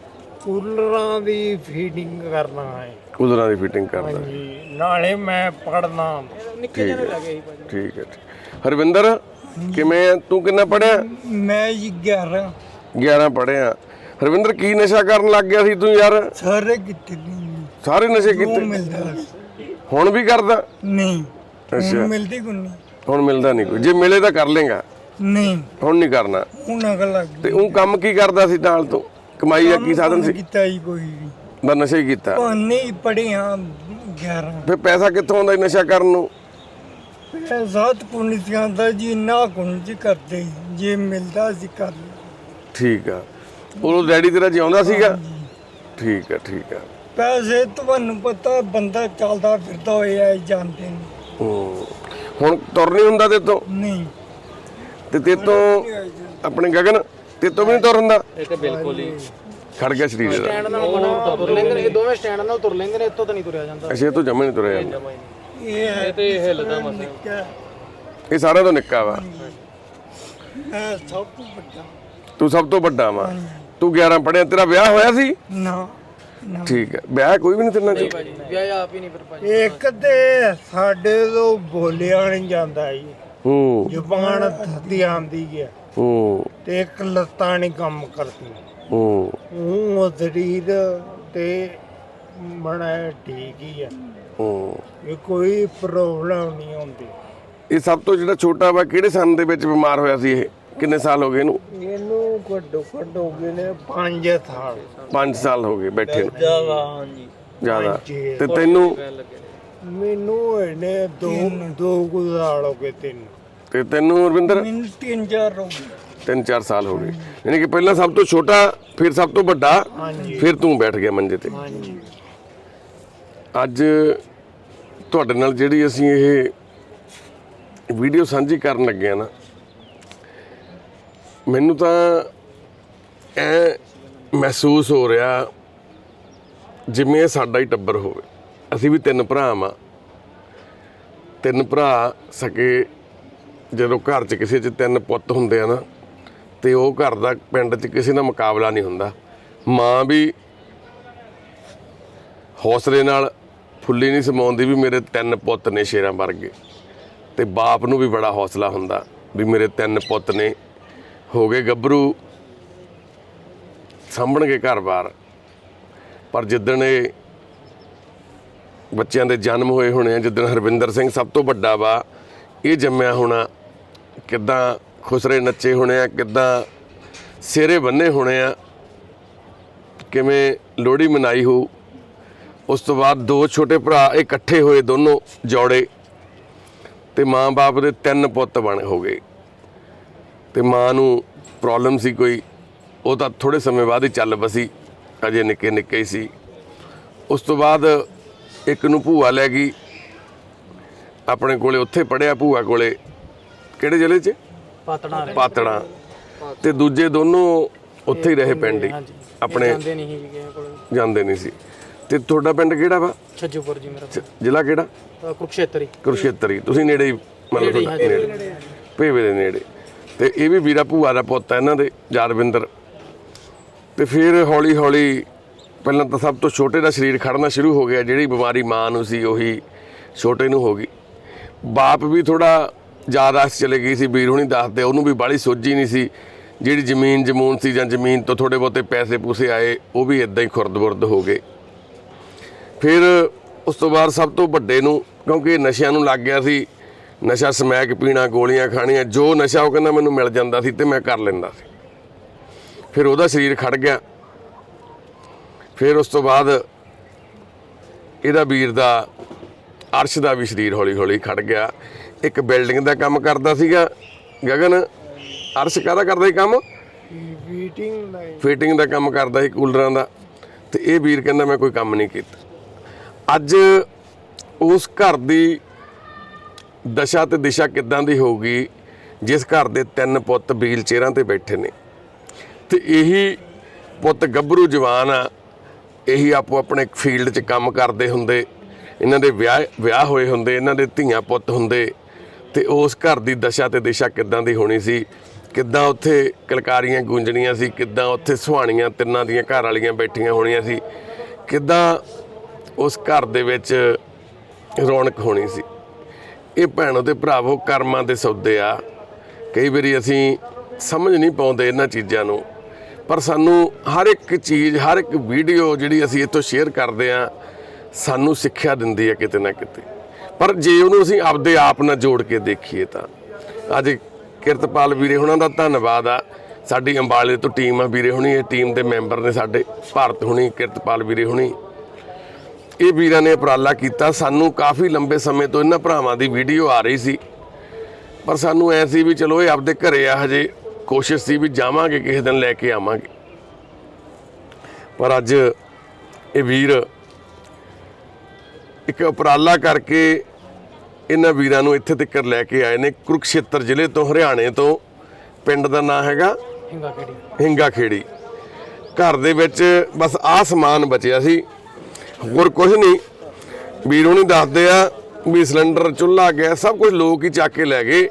ਕੂਲਰਾਂ ਦੀ ਫੀਡਿੰਗ ਕਰਨਾ ਹੈ। ਕੁਦਰਾਂ ਦੀ ਫਿਟਿੰਗ ਕਰਦਾ। ਜੀ ਨਾਲੇ ਮੈਂ ਪੜਨਾ ਨਿੱਕੇ ਜਿਹੇ ਲੱਗੇ ਠੀਕ ਹੈ ਠੀਕ। ਹਰਵਿੰਦਰ ਕਿਵੇਂ ਆ? ਤੂੰ ਕਿੰਨਾ ਪੜਿਆ ਮੈਂ ਜੀ 11 11 ਪੜਿਆ ਹਰਵਿੰਦਰ ਕੀ ਨਸ਼ਾ ਕਰਨ ਲੱਗ ਗਿਆ ਸੀ ਤੂੰ ਯਾਰ? ਸਾਰੇ ਕਿਤੇ ਨਹੀਂ ਸਾਰੇ ਨਸ਼ੇ ਕੀਤੇ? ਮਿਲਦਾ ਹੁਣ ਵੀ ਕਰਦਾ? ਨਹੀਂ ਅੱਛਾ। ਹੁਣ ਮਿਲਦੀ ਕੋਈ ਨਹੀਂ। ਹੁਣ ਮਿਲਦਾ ਨਹੀਂ ਕੋਈ। ਜੇ ਮਿਲੇ ਤਾਂ ਕਰ ਲੇਗਾ। ਨਹੀਂ। ਹੁਣ ਨਹੀਂ ਕਰਨਾ। ਹੁਣ ਅਗਲਾ ਤੇ ਉਹ ਕੰਮ ਕੀ ਕਰਦਾ ਸੀ ਨਾਲ ਤੋਂ? ਕਮਾਈ ਦਾ ਕੀ ਸਾਧਨ ਸੀ? ਕੀਤਾ ਹੀ ਕੋਈ ਵੀ। ਬਸ ਨਸ਼ਾ ਹੀ ਕੀਤਾ। ਨਹੀਂ ਪੜਿਆ 11 ਫਿਰ ਪੈਸਾ ਕਿੱਥੋਂ ਆਉਂਦਾ ਸੀ ਨਸ਼ਾ ਕਰਨ ਨੂੰ? ਜ਼ਾਤ ਪੁੰਨਿਆਂ ਦਾ ਜੀ ਨਾ ਕੁੰਜ ਕਰਦੇ। ਜੇ ਮਿਲਦਾ ਸੀ ਕਰ। ਠੀਕ ਆ। ਉਹ ਡੈਡੀ ਤੇਰਾ ਜਿਉਂਦਾ ਸੀਗਾ? ਠੀਕ ਆ ਠੀਕ ਆ। ਪੈਸੇ ਤੁਹਾਨੂੰ ਪਤਾ ਬੰਦਾ ਚੱਲਦਾ ਫਿਰਦਾ ਹੋਇਆ ਇਹ ਜਾਣਦੇ ਨੇ। ਹੂੰ। ਹੁਣ ਤੁਰ ਨਹੀਂ ਹੁੰਦਾ ਤੇ ਤੋਂ? ਨਹੀਂ। ਤੇ ਤੇ ਤੋਂ ਆਪਣੇ ਗਗਨ ਤੇ ਤੋਂ ਵੀ ਨਹੀਂ ਤੁਰ ਹੁੰਦਾ? ਇਹ ਤੇ ਬਿਲਕੁਲ ਹੀ। ਖੜ ਗਿਆ ਸਰੀਰ ਦਾ ਸਟੈਂਡ ਨਾਲ ਬਣਾ ਤੁਰ ਲੈਂਦੇ ਨੇ ਇਹ ਦੋਵੇਂ ਸਟੈਂਡ ਨਾਲ ਤੁਰ ਲੈਂਦੇ ਨੇ ਇੱਥੋਂ ਤਾਂ ਨਹੀਂ ਤੁਰਿਆ ਜਾਂਦਾ। ਅਸ਼ੇ ਤੋਂ ਜਮੇ ਨਹੀਂ ਤੁਰਿਆ ਜਾਂਦਾ ਇਹ ਹੈ ਤੇ ਹਿੱਲਦਾ ਮਸਾ ਨਿੱਕਾ ਇਹ ਸਾਰਿਆਂ ਤੋਂ ਨਿੱਕਾ ਵਾ। ਮੈਂ ਸਭ ਤੋਂ ਵੱਡਾ। ਤੂੰ ਸਭ ਤੋਂ ਵੱਡਾ ਵਾ। ਤੂੰ 11 ਪੜਿਆ ਤੇਰਾ ਵਿਆਹ ਹੋਇਆ ਸੀ? ਨਾ ਠੀਕ ਹੈ। ਵਿਆਹ ਕੋਈ ਵੀ ਨਹੀਂ ਤੇਰੇ ਨਾਲ ਭਾਜੀ ਵਿਆਹ ਆਪ ਹੀ ਨਹੀਂ ਭਾਜੀ। ਇੱਕ ਤੇ ਸਾਡੇ ਤੋਂ ਬੋਲਿਆ ਨਹੀਂ ਜਾਂਦਾ ਜੀ। ਹੂੰ। ਜ਼ੁਬਾਨ ਥੱਦੀ ਆਂਦੀ ਹੈ ਹੂੰ। ਤੇ ਇੱਕ ਲੱਤਾਂ ਨਹੀਂ ਕੰਮ ਕਰਦੀਆਂ। ਹੂੰ। ਉਹ ਸਰੀਰ ਤੇ ਬਣਾਇਆ ਠੀਕ ਹੀ ਆ। ਹੂੰ। ਇਹ ਕੋਈ ਪ੍ਰੋਬਲਮ ਨਹੀਂ ਹੁੰਦੀ। ਇਹ ਸਭ ਤੋਂ ਜਿਹੜਾ ਛੋਟਾ ਵਾ ਕਿਹੜੇ ਸਾਲ ਦੇ ਵਿੱਚ ਬਿਮਾਰ ਹੋਇਆ ਸੀ ਇਹ? ਕਿੰਨੇ ਸਾਲ ਹੋ ਗਏ ਇਹਨੂੰ? ਇਹਨੂੰ ਘੱਟੋ ਘੱਟ ਗਏ ਨੇ 5 ਸਾਲ। 5 ਸਾਲ ਹੋ ਗਏ ਤੈਨੂੰ? ਮੈਨੂੰ ਦੋ ਦੋ ਹੋ ਗਏ ਤਿੰਨ। ਤੈਨੂੰ ਤਿੰਨ ਚਾਰ 3-4 ਸਾਲ ਹੋ ਗਏ। ਯਾਨੀ ਕਿ ਪਹਿਲਾਂ ਸਭ ਤੋਂ ਛੋਟਾ ਫਿਰ ਸਭ ਤੋਂ ਵੱਡਾ ਫਿਰ ਤੂੰ ਬੈਠ ਗਿਆ ਮੰਜੇ ਤੇ। ਅੱਜ ਤੁਹਾਡੇ ਨਾਲ ਜਿਹੜੀ ਅਸੀਂ ਇਹ ਵੀਡੀਓ ਸਾਂਝੀ ਕਰਨ ਲੱਗੇ ਆ ਨਾ ਮੈਨੂੰ ਤਾਂ ਐ ਮਹਿਸੂਸ ਹੋ ਰਿਹਾ ਜਿਵੇਂ ਸਾਡਾ ਹੀ ਟੱਬਰ ਹੋਵੇ। ਅਸੀਂ ਵੀ ਤਿੰਨ ਭਰਾ ਆ ਤਿੰਨ ਭਰਾ ਸਕੇ ਜਦੋਂ ਘਰ 'ਚ ਕਿਸੇ 'ਚ ਤਿੰਨ ਪੁੱਤ ਹੁੰਦੇ ਆ ਨਾ ਤੇ ਉਹ ਘਰ ਦਾ ਪਿੰਡ 'ਚ ਕਿਸੇ ਨਾਲ ਮੁਕਾਬਲਾ ਨਹੀਂ ਹੁੰਦਾ। ਮਾਂ ਵੀ ਹੌਸਲੇ ਨਾਲ ਫੁੱਲੀ ਨਹੀਂ ਸਮਾਉਂਦੀ ਵੀ ਮੇਰੇ ਤਿੰਨ ਪੁੱਤ ਨੇ ਸ਼ੇਰਾਂ ਵਰਗੇ ਤੇ ਬਾਪ ਨੂੰ ਵੀ ਬੜਾ ਹੌਸਲਾ ਹੁੰਦਾ ਵੀ ਮੇਰੇ ਤਿੰਨ ਪੁੱਤ ਨੇ ਹੋ ਗਏ ਗੱਭਰੂ, ਸਾਂਭਣਗੇ ਘਰ-ਬਾਰ। ਪਰ ਜਿੱਦਣ ਇਹ ਬੱਚਿਆਂ ਦੇ ਜਨਮ ਹੋਏ ਹੋਣੇ ਆ, ਜਿੱਦਣ ਹਰਵਿੰਦਰ ਸਿੰਘ ਸਭ ਤੋਂ ਵੱਡਾ ਵਾ, ਇਹ ਜੰਮਿਆ ਹੋਣਾ ਕਿੱਦਾਂ ਖੁਸਰੇ ਨੱਚੇ ਹੋਣੇ ਆ, ਕਿੱਦਾਂ ਸਿਰੇ ਬੰਨੇ ਹੋਣੇ ਆ, ਕਿਵੇਂ ਲੋਹੜੀ ਮਨਾਈ ਹੋ ਉਸ ਤੋਂ ਬਾਅਦ ਦੋ ਛੋਟੇ ਭਰਾ ਇਕੱਠੇ ਹੋਏ ਦੋਨੋਂ ਜੋੜੇ ਤੇ ਮਾਂ-ਬਾਪ ਦੇ ਤਿੰਨ ਪੁੱਤ ਬਣ ਹੋ ਗਏ। ਤੇ ਮਾਂ ਨੂੰ ਪ੍ਰੋਬਲਮ ਸੀ ਕੋਈ, ਉਹ ਤਾਂ ਥੋੜੇ ਸਮੇਂ ਬਾਅਦ ਹੀ ਚੱਲ ਬਸੀ ਅਜੇ ਨਿੱਕੇ ਨਿੱਕੇ ਹੀ ਸੀ। ਉਸ ਤੋਂ ਬਾਅਦ ਇੱਕ ਨੂੰ ਭੂਆ ਲੈ ਗਈ, ਆਪਣੇ ਕੋਲੇ ਉੱਥੇ ਪੜਿਆ ਭੂਆ ਕੋਲੇ, ਕਿਹੜੇ ਜ਼ਿਲ੍ਹੇ 'ਚ? ਪਾਤੜਾ ਤੇ ਦੂਜੇ ਦੋਨੋਂ ਉੱਥੇ ਹੀ ਰਹੇ ਪਿੰਡ ਹੀ ਆਪਣੇ ਜਾਂਦੇ ਨਹੀਂ ਸੀ ਕਿਸੇ ਕੋਲ। ਜਾਂਦੇ ਨਹੀਂ ਸੀ। ਤੇ ਤੁਹਾਡਾ ਪਿੰਡ ਕਿਹੜਾ ਵਾ? ਛੱਜੂਪੁਰ ਜੀ ਮੇਰਾ। ਜ਼ਿਲ੍ਹਾ ਕਿਹੜਾ? ਅ, ਕੁਰਕਸ਼ੇਤਰੀ। ਕੁਰਸ਼ੇਤਰੀ ਤੁਸੀਂ ਨੇੜੇ ਹੀ ਮਤਲਬ ਤੁਹਾਡਾ ਨੇੜੇ। ਭੇਵੇ ਦੇ ਨੇੜੇ। ਤੇ ਇਹ ਵੀ ਵੀਰਾ ਭੂਆ ਦਾ ਪੁੱਤ ਹੈ ਇਹਨਾਂ ਦੇ ਯਾਦਵਿੰਦਰ। ਤੇ ਫਿਰ ਹੌਲੀ ਹੌਲੀ ਪਹਿਲਾਂ ਤਾਂ ਸਭ ਤੋਂ ਛੋਟੇ ਦਾ ਸਰੀਰ ਖੜਨਾ ਸ਼ੁਰੂ ਹੋ ਗਿਆ। ਜਿਹੜੀ ਬਿਮਾਰੀ ਮਾਂ ਨੂੰ ਸੀ ਉਹੀ ਛੋਟੇ ਨੂੰ ਹੋ ਗਈ। ਬਾਪ ਵੀ ਥੋੜਾ ਜ਼ਿਆਦਾ ਚਲੇ ਗਈ ਸੀ ਵੀਰ ਹੁਣੀ ਦੱਸਦੇ, ਉਹਨੂੰ ਵੀ ਬਾਹਲੀ ਸੋਝੀ ਨਹੀਂ ਸੀ। ਜਿਹੜੀ ਜ਼ਮੀਨ ਜਮੂਨ ਸੀ ਜਾਂ ਜ਼ਮੀਨ ਤੋਂ ਥੋੜੇ ਬਹੁਤੇ ਪੈਸੇ ਪੂਸੇ ਆਏ, ਉਹ ਵੀ ਇਦਾਂ ਹੀ ਖੁਰਦ-ਬੁਰਦ ਹੋ ਗਏ। ਫਿਰ ਉਸ ਤੋਂ ਬਾਅਦ ਸਭ ਤੋਂ ਵੱਡੇ ਨੂੰ, ਕਿਉਂਕਿ ਨਸ਼ਿਆਂ ਨੂੰ ਲੱਗ ਗਿਆ ਸੀ, ਨਸ਼ਾ ਸਮੈਕ ਪੀਣਾ, ਗੋਲੀਆਂ ਖਾਣੀਆਂ, ਜੋ ਨਸ਼ਾ ਉਹ ਕਹਿੰਦਾ ਮੈਨੂੰ ਮਿਲ ਜਾਂਦਾ ਸੀ ਤੇ ਮੈਂ ਕਰ ਲੈਂਦਾ ਸੀ। ਫਿਰ ਉਹਦਾ ਸਰੀਰ ਖੜ ਗਿਆ। ਫਿਰ ਉਸ ਤੋਂ ਬਾਅਦ ਇਹਦਾ ਵੀਰ ਦਾ ਅਰਸ਼ ਦਾ ਵੀ ਸਰੀਰ ਹੌਲੀ ਹੌਲੀ ਖੜ ਗਿਆ। ਇੱਕ ਬਿਲਡਿੰਗ ਦਾ ਕੰਮ ਕਰਦਾ ਸੀਗਾ ਗਗਨ। ਅਰਸ਼ ਕਾਹਦਾ ਕਰਦਾ ਸੀ ਕੰਮ? ਮੀਟਿੰਗ ਲਾਈਨ ਫਿਟਿੰਗ ਦਾ ਕੰਮ ਕਰਦਾ ਸੀ ਕੂਲਰਾਂ ਦਾ। ਤੇ ਇਹ ਵੀਰ ਕਹਿੰਦਾ ਮੈਂ ਕੋਈ ਕੰਮ ਨਹੀਂ ਕੀਤਾ। ਅੱਜ ਉਸ ਘਰ ਦੀ ਦਸ਼ਾ ਤੇ ਦਿਸ਼ਾ ਕਿੱਦਾਂ ਦੀ ਹੋਊਗੀ ਜਿਸ ਘਰ ਦੇ ਤਿੰਨ ਪੁੱਤ ਵੀਲ ਚੇਅਰਾਂ ਤੇ ਬੈਠੇ ਨੇ। ਤੇ ਇਹੀ ਪੁੱਤ ਗੱਭਰੂ ਜਵਾਨ ਆ ਇਹੀ ਆਪੋ ਆਪਣੇ ਫੀਲਡ 'ਚ ਕੰਮ ਕਰਦੇ ਹੁੰਦੇ। ਇਹਨਾਂ ਦੇ ਵਿਆਹ ਵਿਆਹ ਹੋਏ ਹੁੰਦੇ ਇਹਨਾਂ ਦੇ ਧੀਆਂ ਪੁੱਤ ਹੁੰਦੇ। ਤੇ ਉਸ ਘਰ ਦੀ ਦਸ਼ਾ ਤੇ ਦਿਸ਼ਾ ਕਿੱਦਾਂ ਦੀ ਹੋਣੀ ਸੀ? ਕਿੱਦਾਂ ਉੱਥੇ ਕਲਕਾਰੀਆਂ ਗੂੰਜਣੀਆਂ ਸੀ? ਕਿੱਦਾਂ ਉੱਥੇ ਸੁਹਾਣੀਆਂ ਤਿੰਨਾਂ ਦੀਆਂ ਘਰ ਵਾਲੀਆਂ ਬੈਠੀਆਂ ਹੋਣੀਆਂ ਸੀ? ਕਿੱਦਾਂ ਉਸ ਘਰ ਦੇ ਵਿੱਚ ਰੌਣਕ ਹੋਣੀ ਸੀ? ਇਹ ਭੈਣੋ ਤੇ ਭਰਾਵੋ ਕਰਮਾਂ ਦੇ ਸੌਦੇ ਆ। ਕਈ ਵਾਰੀ ਅਸੀਂ ਸਮਝ ਨਹੀਂ ਪਾਉਂਦੇ ਇਹਨਾਂ ਚੀਜ਼ਾਂ ਨੂੰ। ਪਰ ਸਾਨੂੰ ਹਰ ਇੱਕ ਚੀਜ਼, ਹਰ ਇੱਕ ਵੀਡੀਓ ਜਿਹੜੀ ਅਸੀਂ ਇੱਥੋਂ ਸ਼ੇਅਰ ਕਰਦੇ ਆ, ਸਾਨੂੰ ਸਿੱਖਿਆ ਦਿੰਦੀ ਹੈ ਕਿਤੇ ਨਾ ਕਿਤੇ। ਪਰ ਜੇ ਉਹਨੂੰ ਅਸੀਂ ਆਪਦੇ ਆਪ ਨਾਲ ਜੋੜ ਕੇ ਦੇਖੀਏ ਤਾਂ। ਅੱਜ ਕਿਰਤਪਾਲ ਵੀਰੇ ਹੁਣਾਂ ਦਾ ਧੰਨਵਾਦ ਆ। ਸਾਡੀ ਅੰਬਾਲੇ ਤੋਂ ਟੀਮ ਆ ਵੀਰੇ ਹੁਣੀ, ਇਹ ਟੀਮ ਦੇ ਮੈਂਬਰ ਨੇ ਸਾਡੇ ਭਾਰਤ ਹੁਣੀ, ਕਿਰਤਪਾਲ ਵੀਰੇ ਹੁਣੀ। ਇਹ ਵੀਰਾਂ ਨੇ ਉਪਰਾਲਾ ਕੀਤਾ। ਸਾਨੂੰ ਕਾਫੀ ਲੰਬੇ ਸਮੇਂ ਤੋਂ ਇਹਨਾਂ ਭਰਾਵਾਂ ਦੀ ਵੀਡੀਓ ਆ ਰਹੀ ਸੀ। ਪਰ ਸਾਨੂੰ ਐ ਸੀ ਵੀ ਚਲੋ ਇਹ ਆਪਦੇ ਘਰੇ ਆ, ਹਜੇ ਕੋਸ਼ਿਸ਼ ਸੀ ਵੀ ਜਾਵਾਂਗੇ, ਕਿਸੇ ਦਿਨ ਲੈ ਕੇ ਆਵਾਂਗੇ। ਪਰ ਅੱਜ ਇਹ ਵੀਰ ਇੱਕ ਉਪਰਾਲਾ ਕਰਕੇ ਇਹਨਾਂ ਵੀਰਾਂ ਨੂੰ ਇੱਥੇ ਤੱਕ ਲੈ ਕੇ ਆਏ ਨੇ ਕੁਰੂਕਸ਼ੇਤਰ ਜ਼ਿਲ੍ਹੇ ਤੋਂ ਹਰਿਆਣੇ ਤੋਂ। ਪਿੰਡ ਦਾ ਨਾਂ ਹੈਗਾ ਹਿੰਗਾ ਖੇੜੀ ਘਰ ਦੇ ਵਿੱਚ ਬਸ ਆਹ ਸਮਾਨ ਬਚਿਆ ਸੀ। ਹੋਰ ਕੁਝ ਨਹੀਂ। ਵੀਰੋਂ ਨਹੀਂ ਦੱਸਦੇ ਆ ਵੀ ਸਿਲੰਡਰ ਚੁੱਲ੍ਹਾ ਗੈਸ ਸਭ ਕੁਝ ਲੋਕ ਹੀ ਚੱਕ ਕੇ ਲੈ ਗਏ।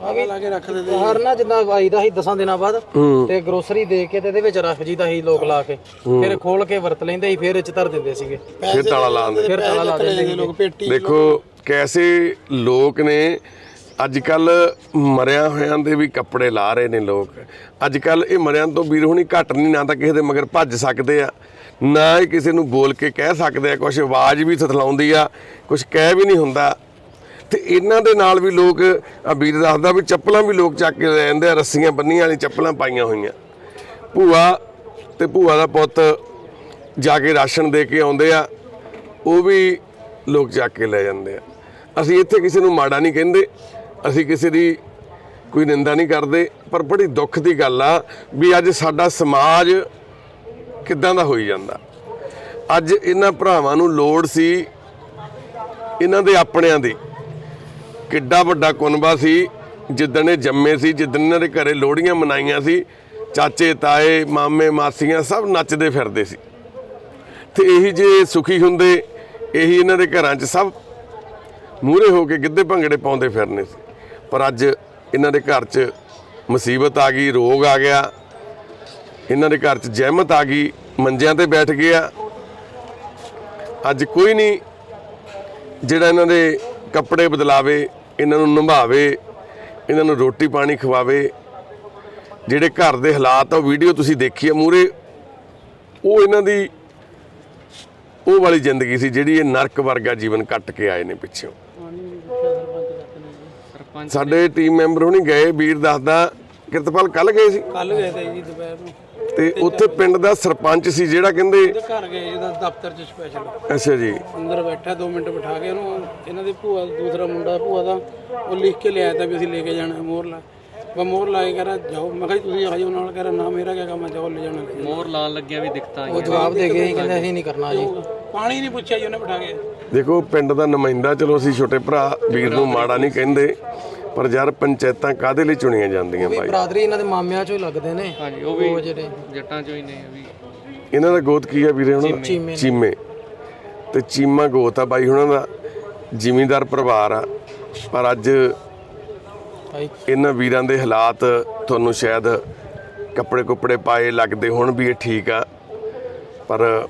ਲਾ ਕੇ ਰੱਖ ਦਿੰਦੇ ਹਰ ਨਾ ਜਿੱਦਾਂ ਆਈਦਾ ਸੀ ਦਸਾਂ ਦਿਨਾਂ ਬਾਅਦ ਤੇ ਗਰੋਸਰੀ ਦੇ ਕੇ ਤੇ ਇਹਦੇ ਵਿੱਚ ਰੱਖ ਜੀਦਾ ਸੀ ਲੋਕ ਲਾ ਕੇ। ਫਿਰ ਖੋਲ ਕੇ ਵਰਤ ਲੈਂਦੇ ਸੀ ਫਿਰ ਚ ਧਰ ਦਿੰਦੇ ਸੀਗੇ। ਫਿਰ ਤਾਲਾ ਲਾਉਂਦੇ ਫਿਰ ਤਾਲਾ ਲਾ ਦਿੰਦੇ ਸੀ ਲੋਕ ਪੇਟੀ ਦੇਖੋ ਕੈਸੇ ਲੋਕ ਨੇ ਅੱਜ ਕੱਲ ਮਰਿਆਂ ਹੋਇਆਂ ਦੇ ਵੀ ਕੱਪੜੇ ਲਾ ਰਹੇ ਨੇ ਲੋਕ। ਅੱਜ ਕੱਲ ਇਹ ਮਰਿਆਂ ਤੋਂ ਵੀਰ ਹੁਣੀ ਘੱਟ ਨਹੀਂ ਨਾ ਤਾਂ ਕਿਸੇ ਦੇ ਮਗਰ ਭੱਜ ਸਕਦੇ ਆ ਨਾ ਹੀ ਕਿਸੇ ਨੂੰ ਬੋਲ ਕੇ ਕਹਿ ਸਕਦੇ ਆ ਕੁਝ ਆਵਾਜ਼ ਵੀ ਥਥਲਾਉਂਦੀ ਆ ਕੁਝ ਕਹਿ ਵੀ ਨਹੀਂ ਹੁੰਦਾ। ਤੇ ਇਹਨਾਂ ਦੇ ਨਾਲ ਵੀ ਲੋਕ ਆ ਵੀਰ ਦੱਸਦਾ ਵੀ ਚੱਪਲਾਂ ਵੀ ਲੋਕ ਚੱਕ ਕੇ ਲੈ ਜਾਂਦੇ ਆ, ਰੱਸੀਆਂ ਬੰਨੀਆਂ ਵਾਲੀ ਚੱਪਲਾਂ ਪਾਈਆਂ ਹੋਈਆਂ। ਭੂਆ ਤੇ ਭੂਆ ਦਾ ਪੁੱਤ ਜਾ ਕੇ ਰਾਸ਼ਨ ਦੇ ਕੇ ਆਉਂਦੇ ਆ, ਉਹ ਵੀ ਲੋਕ ਚੱਕ ਕੇ ਲੈ ਜਾਂਦੇ ਆ। ਅਸੀਂ ਇੱਥੇ ਕਿਸੇ ਨੂੰ ਮਾੜਾ ਨਹੀਂ ਕਹਿੰਦੇ, ਅਸੀਂ ਕਿਸੇ ਦੀ ਕੋਈ ਨਿੰਦਾ ਨਹੀਂ ਕਰਦੇ, ਪਰ ਬੜੀ ਦੁੱਖ ਦੀ ਗੱਲ ਆ ਵੀ ਅੱਜ ਸਾਡਾ ਸਮਾਜ ਕਿੱਦਾਂ ਦਾ ਹੋਈ ਜਾਂਦਾ। ਅੱਜ ਇਹਨਾਂ ਭਰਾਵਾਂ ਨੂੰ ਲੋੜ ਸੀ, ਇਹਨਾਂ ਦੇ ਆਪਣਿਆਂ ਦੀ। ਕਿੱਡਾ ਵੱਡਾ ਕੁਨਬਾ ਸੀ, ਜਿੱਦਣ ਇਹ ਜੰਮੇ ਸੀ, ਜਿੱਦਣ ਇਹਨਾਂ ਦੇ ਘਰੇ ਲੋਹੜੀਆਂ ਮਨਾਈਆਂ ਸੀ, ਚਾਚੇ, ਤਾਏ, ਮਾਮੇ, ਮਾਸੀਆਂ ਸਭ ਨੱਚਦੇ ਫਿਰਦੇ ਸੀ। ਤੇ ਇਹੀ ਜੇ ਸੁਖੀ ਹੁੰਦੇ, ਇਹੀ ਇਹਨਾਂ ਦੇ ਘਰਾਂ 'ਚ ਸਭ ਮੂਹਰੇ ਹੋ ਕੇ ਗਿੱਧੇ ਭੰਗੜੇ ਪਾਉਂਦੇ ਫਿਰਨੇ ਸੀ। ਪਰ ਅੱਜ ਇਹਨਾਂ ਦੇ ਘਰ 'ਚ ਮੁਸੀਬਤ ਆ ਗਈ, ਰੋਗ ਆ ਗਿਆ। ਇਹਨਾਂ ਦੇ ਘਰ 'ਚ ਜਹਿਮਤ ਆ ਗਈ, ਮੰਜਿਆਂ ਤੇ ਬੈਠ ਗਿਆ ਅੱਜ ਕੋਈ ਨਹੀਂ ਜਿਹੜਾ ਇਹਨਾਂ ਦੇ ਕੱਪੜੇ ਬਦਲਾਵੇ ਇਹਨਾਂ ਨੂੰ ਨਿਭਾਵੇ ਇਹਨਾਂ ਨੂੰ ਰੋਟੀ ਪਾਣੀ ਖਵਾਵੇ। ਜਿਹੜੇ ਘਰ ਦੇ ਹਾਲਾਤ ਆ ਉਹ ਵੀਡੀਓ ਤੁਸੀਂ ਦੇਖੀ ਆ ਮੂਰੇ ਉਹ ਇਹਨਾਂ ਦੀ ਉਹ ਵਾਲੀ ਜ਼ਿੰਦਗੀ ਸੀ ਜਿਹੜੀ ਇਹ ਨਰਕ ਵਰਗਾ ਜੀਵਨ ਕੱਟ ਕੇ ਆਏ ਨੇ ਪਿੱਛੋਂ। ਸਾਡੇ ਟੀਮ ਮੈਂਬਰ ਹੁਣੀ ਗਏ ਵੀਰ ਦੱਸਦਾ ਕਿਰਤਪਾਲ ਕੱਲ ਗਏ ਸੀ? ਕੱਲ ਗਏ ਤੇ ਜੀ ਦੁਪਹਿਰ ਨੂੰ। ਤੇ ਉੱਥੇ ਪਿੰਡ ਦਾ ਸਰਪੰਚ ਸੀ ਜਿਹੜਾ ਕਹਿੰਦੇ ਘਰ ਗਏ ਜਿਹਦਾ ਦਫ਼ਤਰ 'ਚ ਸਪੈਸ਼ਲ ਅੱਛਾ ਜੀ। ਅੰਦਰ ਬੈਠਾ 2 ਮਿੰਟ ਬਿਠਾ ਕੇ ਉਹਨੂੰ ਇਹਨਾਂ ਦੇ ਭੂਆ ਦੂਸਰਾ ਮੁੰਡਾ ਭੂਆ ਦਾ ਉਹ ਲਿਖ ਕੇ ਲਿਆਇਆ ਤਾਂ ਵੀ ਅਸੀਂ ਲੈ ਕੇ ਜਾਣਾ ਮੋਹਰਲਾ ਵਾ ਮੋਰ ਲਾਏ ਕਰ ਜਾਓ। ਮੈਂ ਕਿਹਾ ਜੀ ਤੁਸੀਂ ਆ ਜਾਓ ਨਾਲ। ਕਰ ਨਾ ਮੇਰਾ ਕਿਆ ਕੰਮ ਹੈ ਜਾਓ ਲੈ ਜਾਣਾ ਮੋਰ ਲਾਣ ਲੱਗਿਆ ਵੀ ਦਿੱਕਤਾਂ ਉਹ ਜਵਾਬ ਦੇ ਗਏ ਕਹਿੰਦੇ ਅਸੀਂ ਨਹੀਂ ਕਰਨਾ ਜੀ। ਪਾਣੀ ਨਹੀਂ ਪੁੱਛਿਆ ਜੀ ਉਹਨੇ ਬਿਠਾ ਕੇ। ਦੇਖੋ ਪਿੰਡ ਦਾ ਨੁਮਾਇੰਦਾ ਚਲੋ ਅਸੀਂ ਛੋਟੇ ਭਰਾ ਵੀਰ ਨੂੰ ਮਾੜਾ ਨਹੀਂ ਕਹਿੰਦੇ। ਪਰ ਯਾਰ ਪੰਚਾਇਤਾਂ ਕਾਦੇ ਲਈ ਚੁਣੀਆਂ ਜਾਂਦੀਆਂ ਵੀ ਭਾਈ ਬਰਾਦਰੀ ਇਹਨਾਂ ਦੇ ਮਾਮਿਆਂ ਚੋਂ ਹੀ ਲੱਗਦੇ ਨੇ। ਹਾਂਜੀ ਉਹ ਵੀ ਜਿਹੜੇ ਜੱਟਾਂ ਚੋਂ ਹੀ ਨੇ ਵੀ। ਇਹਨਾਂ ਦਾ ਗੋਤ ਕੀ ਆ ਵੀਰੇ ਹੁਣ? ਚੀਮੇ। ਤੇ ਚੀਮਾ ਗੋਤ ਆ ਬਾਈ ਉਹਨਾਂ ਦਾ ਜ਼ਿਮੀਂਦਾਰ ਪਰਿਵਾਰ ਆ। ਪਰ ਅੱਜ ਇਹਨਾਂ ਵੀਰਾਂ ਦੇ ਹਾਲਾਤ ਤੁਹਾਨੂੰ ਸ਼ਾਇਦ ਕੱਪੜੇ ਕੁੱਪੜੇ ਪਾਏ ਲੱਗਦੇ ਹੁਣ ਵੀ ਇਹ ਠੀਕ ਆ। ਪਰ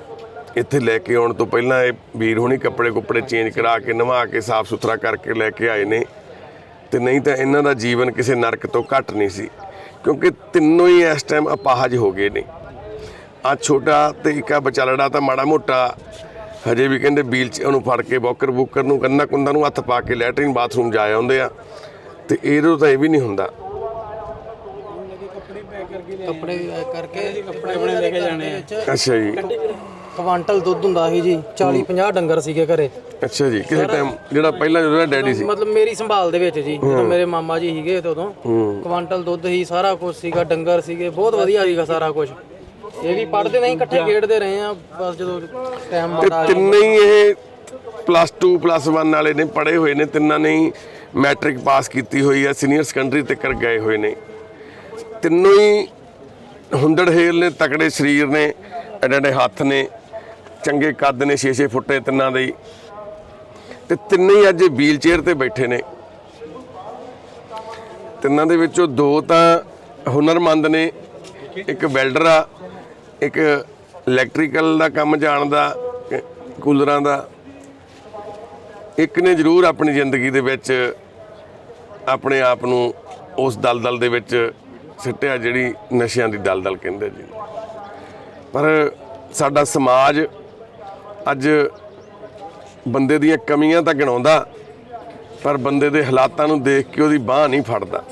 ਇੱਥੇ ਲੈ ਕੇ ਆਉਣ ਤੋਂ ਪਹਿਲਾਂ ਇਹ ਵੀਰ ਹੁਣੀ ਕੱਪੜੇ ਕੁੱਪੜੇ ਚੇਂਜ ਕਰਾ ਕੇ ਨਵਾ ਕੇ ਸਾਫ਼ ਸੁਥਰਾ ਕਰਕੇ ਲੈ ਕੇ ਆਏ ਨੇ। ਤੇ ਨਹੀਂ ਤਾਂ ਇਹਨਾਂ ਦਾ ਜੀਵਨ ਕਿਸੇ ਨਰਕ ਤੋਂ ਘੱਟ ਨਹੀਂ ਸੀ ਕਿਉਂਕਿ ਤਿੰਨੋਂ ਹੀ ਇਸ ਟਾਈਮ ਅਪਾਹਜ ਹੋ ਗਏ ਨੇ। ਆ ਛੋਟਾ ਤੇ ਇੱਕ ਆ ਵਿਚਾਲੜਾ ਤਾਂ ਮਾੜਾ ਮੋਟਾ ਹਜੇ ਵੀ ਕਹਿੰਦੇ ਬੀਲ ਚ ਉਹਨੂੰ ਫੜ ਕੇ ਬੋਕਰ ਬੁੱਕਰ ਨੂੰ ਕੰਨਾ ਕੁੰਦਾ ਨੂੰ ਹੱਥ ਪਾ ਕੇ ਲੈਟਰਿਨ ਬਾਥਰੂਮ ਜਾ ਆਉਂਦੇ ਆ ਤੇ ਇਹਦੋਂ ਤਾਂ ਇਹ ਵੀ ਨਹੀਂ ਹੁੰਦਾ। ਕੱਪੜੇ ਪੈਕ ਕਰਕੇ ਕੱਪੜੇ ਆਪਣੇ ਲੈ ਕੇ ਜਾਣੇ ਆ। ਅੱਛਾ ਜੀ। ਕੁਆਂਟਲ ਦੁੱਧ ਹੁੰਦਾ ਸੀ ਜੀ 40 50 ਡੰਗਰ ਸੀਗੇ ਘਰੇ। ਅੱਛਾ ਜੀ ਕਿਸੇ ਟਾਈਮ ਜਿਹੜਾ ਪਹਿਲਾਂ ਜਦੋਂ ਡੈਡੀ ਸੀ। ਮਤਲਬ ਮੇਰੀ ਸੰਭਾਲ ਦੇ ਵਿੱਚ ਜੀ ਜਦੋਂ ਮੇਰੇ ਮਾਮਾ ਜੀ ਸੀਗੇ ਤੇ। ਉਦੋਂ ਕੁਆਂਟਲ ਦੁੱਧ ਹੀ ਸਾਰਾ ਕੁਝ ਸੀਗਾ ਡੰਗਰ ਸੀਗੇ ਬਹੁਤ ਵਧੀਆ ਸੀਗਾ ਸਾਰਾ ਕੁਝ ਇਹ ਵੀ ਪੜਦੇ ਨਹੀਂ ਇਕੱਠੇ ਖੇਡਦੇ ਰਹੇ ਆ ਬਸ ਜਦੋਂ ਟਾਈਮ ਤੇ ਮਾੜਾ ਤਿੰਨੇ ਹੀ ਇਹ ਪਲੱਸ 2 ਪਲੱਸ 1 ਵਾਲੇ ਨੇ ਪੜ੍ਹੇ ਹੋਏ ਨੇ ਤਿੰਨਾਂ ਨੇ ਹੀ ਮੈਟ੍ਰਿਕ ਪਾਸ ਕੀਤੀ ਹੋਈ ਹੈ ਸੀਨੀਅਰ ਸੈਕੰਡਰੀ ਤੱਕ ਗਏ ਹੋਏ ਨੇ। ਤਿੰਨੋਂ ਹੀ ਹੁੰਦੜ ਹੇਲ ਨੇ ਤਕੜੇ ਸਰੀਰ ਨੇ ਐਡੇ ਐਡੇ ਹੱਥ ਨੇ। ਚੰਗੇ ਕੱਦ ਨੇ 6-6 ਫੁੱਟੇ ਤਿੰਨਾਂ ਦੇ ਹੀ। ਤੇ ਤਿੰਨੇ ਹੀ ਅੱਜ ਵੀਲ ਚੇਅਰ ਤੇ ਬੈਠੇ ਨੇ। ਤਿੰਨਾਂ ਦੇ ਵਿੱਚੋਂ ਦੋ ਤਾਂ ਹੁਨਰਮੰਦ ਨੇ, ਇੱਕ ਵੈਲਡਰ ਆ, ਇੱਕ ਇਲੈਕਟ੍ਰੀਕਲ ਦਾ ਕੰਮ ਜਾਣਦਾ ਕ- ਕੂਲਰਾਂ ਦਾ। ਇੱਕ ਨੇ ਜ਼ਰੂਰ ਆਪਣੀ ਜ਼ਿੰਦਗੀ ਦੇ ਵਿੱਚ ਆਪਣੇ ਆਪ ਨੂੰ ਉਸ ਦਲਦਲ ਦੇ ਵਿੱਚ ਸਿੱਟਿਆ, ਜਿਹੜੀ ਨਸ਼ਿਆਂ ਦੀ ਦਲਦਲ ਕਹਿੰਦੇ ਜੀ। ਪਰ ਸਾਡਾ ਸਮਾਜ ਅੱਜ ਬੰਦੇ ਦੀਆਂ ਕਮੀਆਂ ਤਾਂ ਗਿਣਾਉਂਦਾ, ਪਰ ਬੰਦੇ ਦੇ ਹਾਲਾਤਾਂ ਨੂੰ ਦੇਖ ਕੇ ਉਹਦੀ ਬਾਹ ਨਹੀਂ ਫੜਦਾ।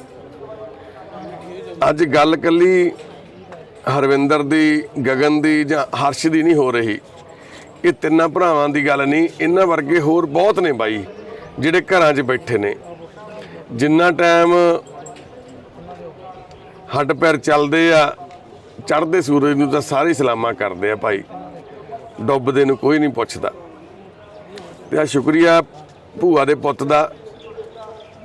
ਅੱਜ ਗੱਲ ਕੱਲੀ ਹਰਵਿੰਦਰ ਦੀ, ਗਗਨ ਦੀ ਜਾਂ ਹਰਸ਼ ਦੀ ਨਹੀਂ ਹੋ ਰਹੀ। ਇਹ ਤਿੰਨਾਂ ਭਰਾਵਾਂ ਦੀ ਗੱਲ ਨਹੀਂ, ਇਹਨਾਂ ਵਰਗੇ ਹੋਰ ਬਹੁਤ ਨੇ ਬਾਈ, ਜਿਹੜੇ ਘਰਾਂ 'ਚ ਬੈਠੇ ਨੇ। ਜਿੰਨਾ ਟਾਈਮ ਹੱਡ ਪੈਰ ਚੱਲਦੇ ਆ, ਚੜ੍ਹਦੇ ਸੂਰਜ ਨੂੰ ਤਾਂ ਸਾਰੇ ਸਲਾਮਾਂ ਕਰਦੇ ਆ ਭਾਈ। ਡੁੱਬਦੇ ਨੂੰ ਕੋਈ ਨਹੀਂ ਪੁੱਛਦਾ। ਤੇ ਆ ਸ਼ੁਕਰੀਆ ਭੂਆ ਦੇ ਪੁੱਤ ਦਾ,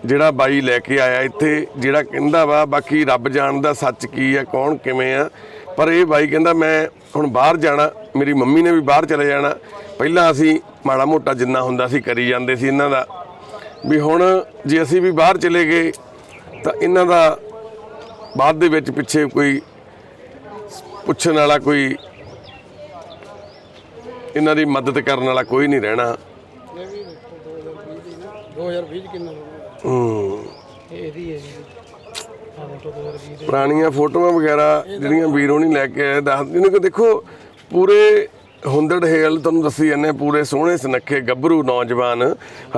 ਜਿਹੜਾ ਬਾਈ ਲੈ ਕੇ ਆਇਆ ਇੱਥੇ, ਜਿਹੜਾ ਕਹਿੰਦਾ ਵਾ, ਬਾਕੀ ਰੱਬ ਜਾਣਦਾ ਸੱਚ ਕੀ ਆ, ਕੌਣ ਕਿਵੇਂ ਆ। ਪਰ ਇਹ ਬਾਈ ਕਹਿੰਦਾ, ਮੈਂ ਹੁਣ ਬਾਹਰ ਜਾਣਾ, ਮੇਰੀ ਮੰਮੀ ਨੇ ਵੀ ਬਾਹਰ ਚਲੇ ਜਾਣਾ। ਪਹਿਲਾਂ ਅਸੀਂ ਮਾੜਾ ਮੋਟਾ ਜਿੰਨਾ ਹੁੰਦਾ ਸੀ ਕਰੀ ਜਾਂਦੇ ਸੀ ਇਹਨਾਂ ਦਾ। ਵੀ ਹੁਣ ਜੇ ਅਸੀਂ ਵੀ ਬਾਹਰ ਚਲੇ ਗਏ, ਤਾਂ ਇਹਨਾਂ ਦਾ ਬਾਅਦ ਦੇ ਵਿੱਚ ਪਿੱਛੇ ਕੋਈ ਪੁੱਛਣ ਵਾਲਾ ਕੋਈ ਇਹਨਾਂ ਦੀ ਮਦਦ ਕਰਨ ਵਾਲਾ ਕੋਈ ਨਹੀਂ ਰਹਿਣਾ। 2020 ਕਿੰਨਾ ਹੂੰ ਇਹਦੀ ਹੈ ਆਹ ਦੇਖੋ 2020 ਦੇ। ਪੁਰਾਣੀਆਂ ਫੋਟੋਆਂ ਵਗੈਰਾ ਜਿਹੜੀਆਂ ਵੀਰੋਂ ਨਹੀਂ ਲੈ ਕੇ ਆਏ ਦੱਸ ਜਿਹਨੂੰ ਕਿ ਦੇਖੋ ਪੂਰੇ ਹੁੰਦੜ ਹੇਲ ਤੁਹਾਨੂੰ ਦੱਸੀ ਜਾਂਦੇ ਪੂਰੇ ਸੋਹਣੇ ਸੁਨੱਖੇ ਗੱਭਰੂ ਨੌਜਵਾਨ।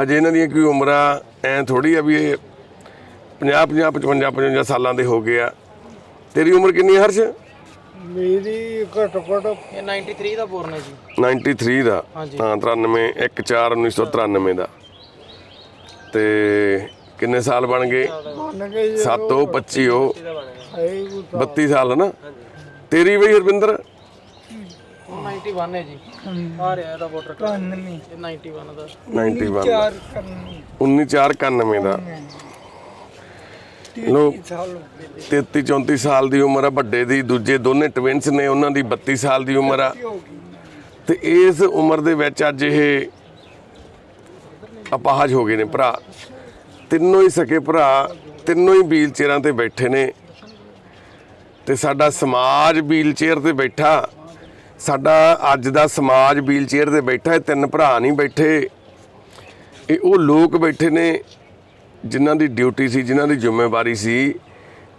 ਹਜੇ ਇਹਨਾਂ ਦੀਆਂ ਕੋਈ ਉਮਰਾਂ ਐ ਥੋੜੀ ਆ ਵੀ ਇਹ 50 50 55 55 ਸਾਲਾਂ ਦੇ ਹੋ ਗਏ ਆ। ਤੇਰੀ ਉਮਰ ਕਿੰਨੀ ਹੈ ਹਰਸ਼? ਮੇਰੀ ਘੱਟੋ ਘੱਟ ਇਹ 93 ਦਾ ਬੋਰਨ ਹੈ ਜੀ। 93 ਦਾ। ਹਾਂਜੀ। ਹਾਂ 93 1 4 1993 ਦਾ। ਤੇ ਕਿੰਨੇ ਸਾਲ ਬਣ ਗਏ? ਮੰਨ ਕੇ 7 ਉਹ 25 ਉਹ ਆਏ ਕੋ 32 ਸਾਲ ਹੈ ਨਾ? ਤੇਰੀ ਬਈ ਹਰਵਿੰਦਰ? ਉਹ 91 ਹੈ ਜੀ। ਆ ਰਿਹਾ ਇਹਦਾ ਵੋਟਰ ਕਾਰਡ ਇਹ 91 ਦਾ। 91 ਦਾ। 19491 ਦਾ। ਲੋ 33 34 ਸਾਲ ਦੀ ਉਮਰ ਆ ਵੱਡੇ ਦੀ ਦੂਜੇ ਦੋਨੇ ਟਵਿੰਸ ਨੇ ਉਹਨਾਂ ਦੀ 32 ਸਾਲ ਦੀ ਉਮਰ ਆ। ਤੇ ਇਸ ਉਮਰ ਦੇ ਵਿੱਚ ਅੱਜ ਇਹ ਅਪਾਹਜ ਹੋ ਗਏ ਨੇ ਭਰਾ। ਤਿੰਨੋਂ ਹੀ ਸਕੇ ਭਰਾ ਤਿੰਨੋਂ ਹੀ ਵੀਲ ਚੇਅਰਾਂ ਤੇ ਬੈਠੇ ਨੇ। ਤੇ ਸਾਡਾ ਸਮਾਜ ਵੀਲ ਚੇਅਰ ਤੇ ਬੈਠਾ। ਸਾਡਾ ਅੱਜ ਦਾ ਸਮਾਜ ਵੀਲ ਚੇਅਰ ਤੇ ਬੈਠਾ ਇਹ ਤਿੰਨ ਭਰਾ ਨਹੀਂ ਬੈਠੇ। ਇਹ ਉਹ ਲੋਕ ਬੈਠੇ ਨੇ ਜਿਨ੍ਹਾਂ ਦੀ ਡਿਊਟੀ ਸੀ ਜਿਨ੍ਹਾਂ ਦੀ ਜ਼ਿੰਮੇਵਾਰੀ ਸੀ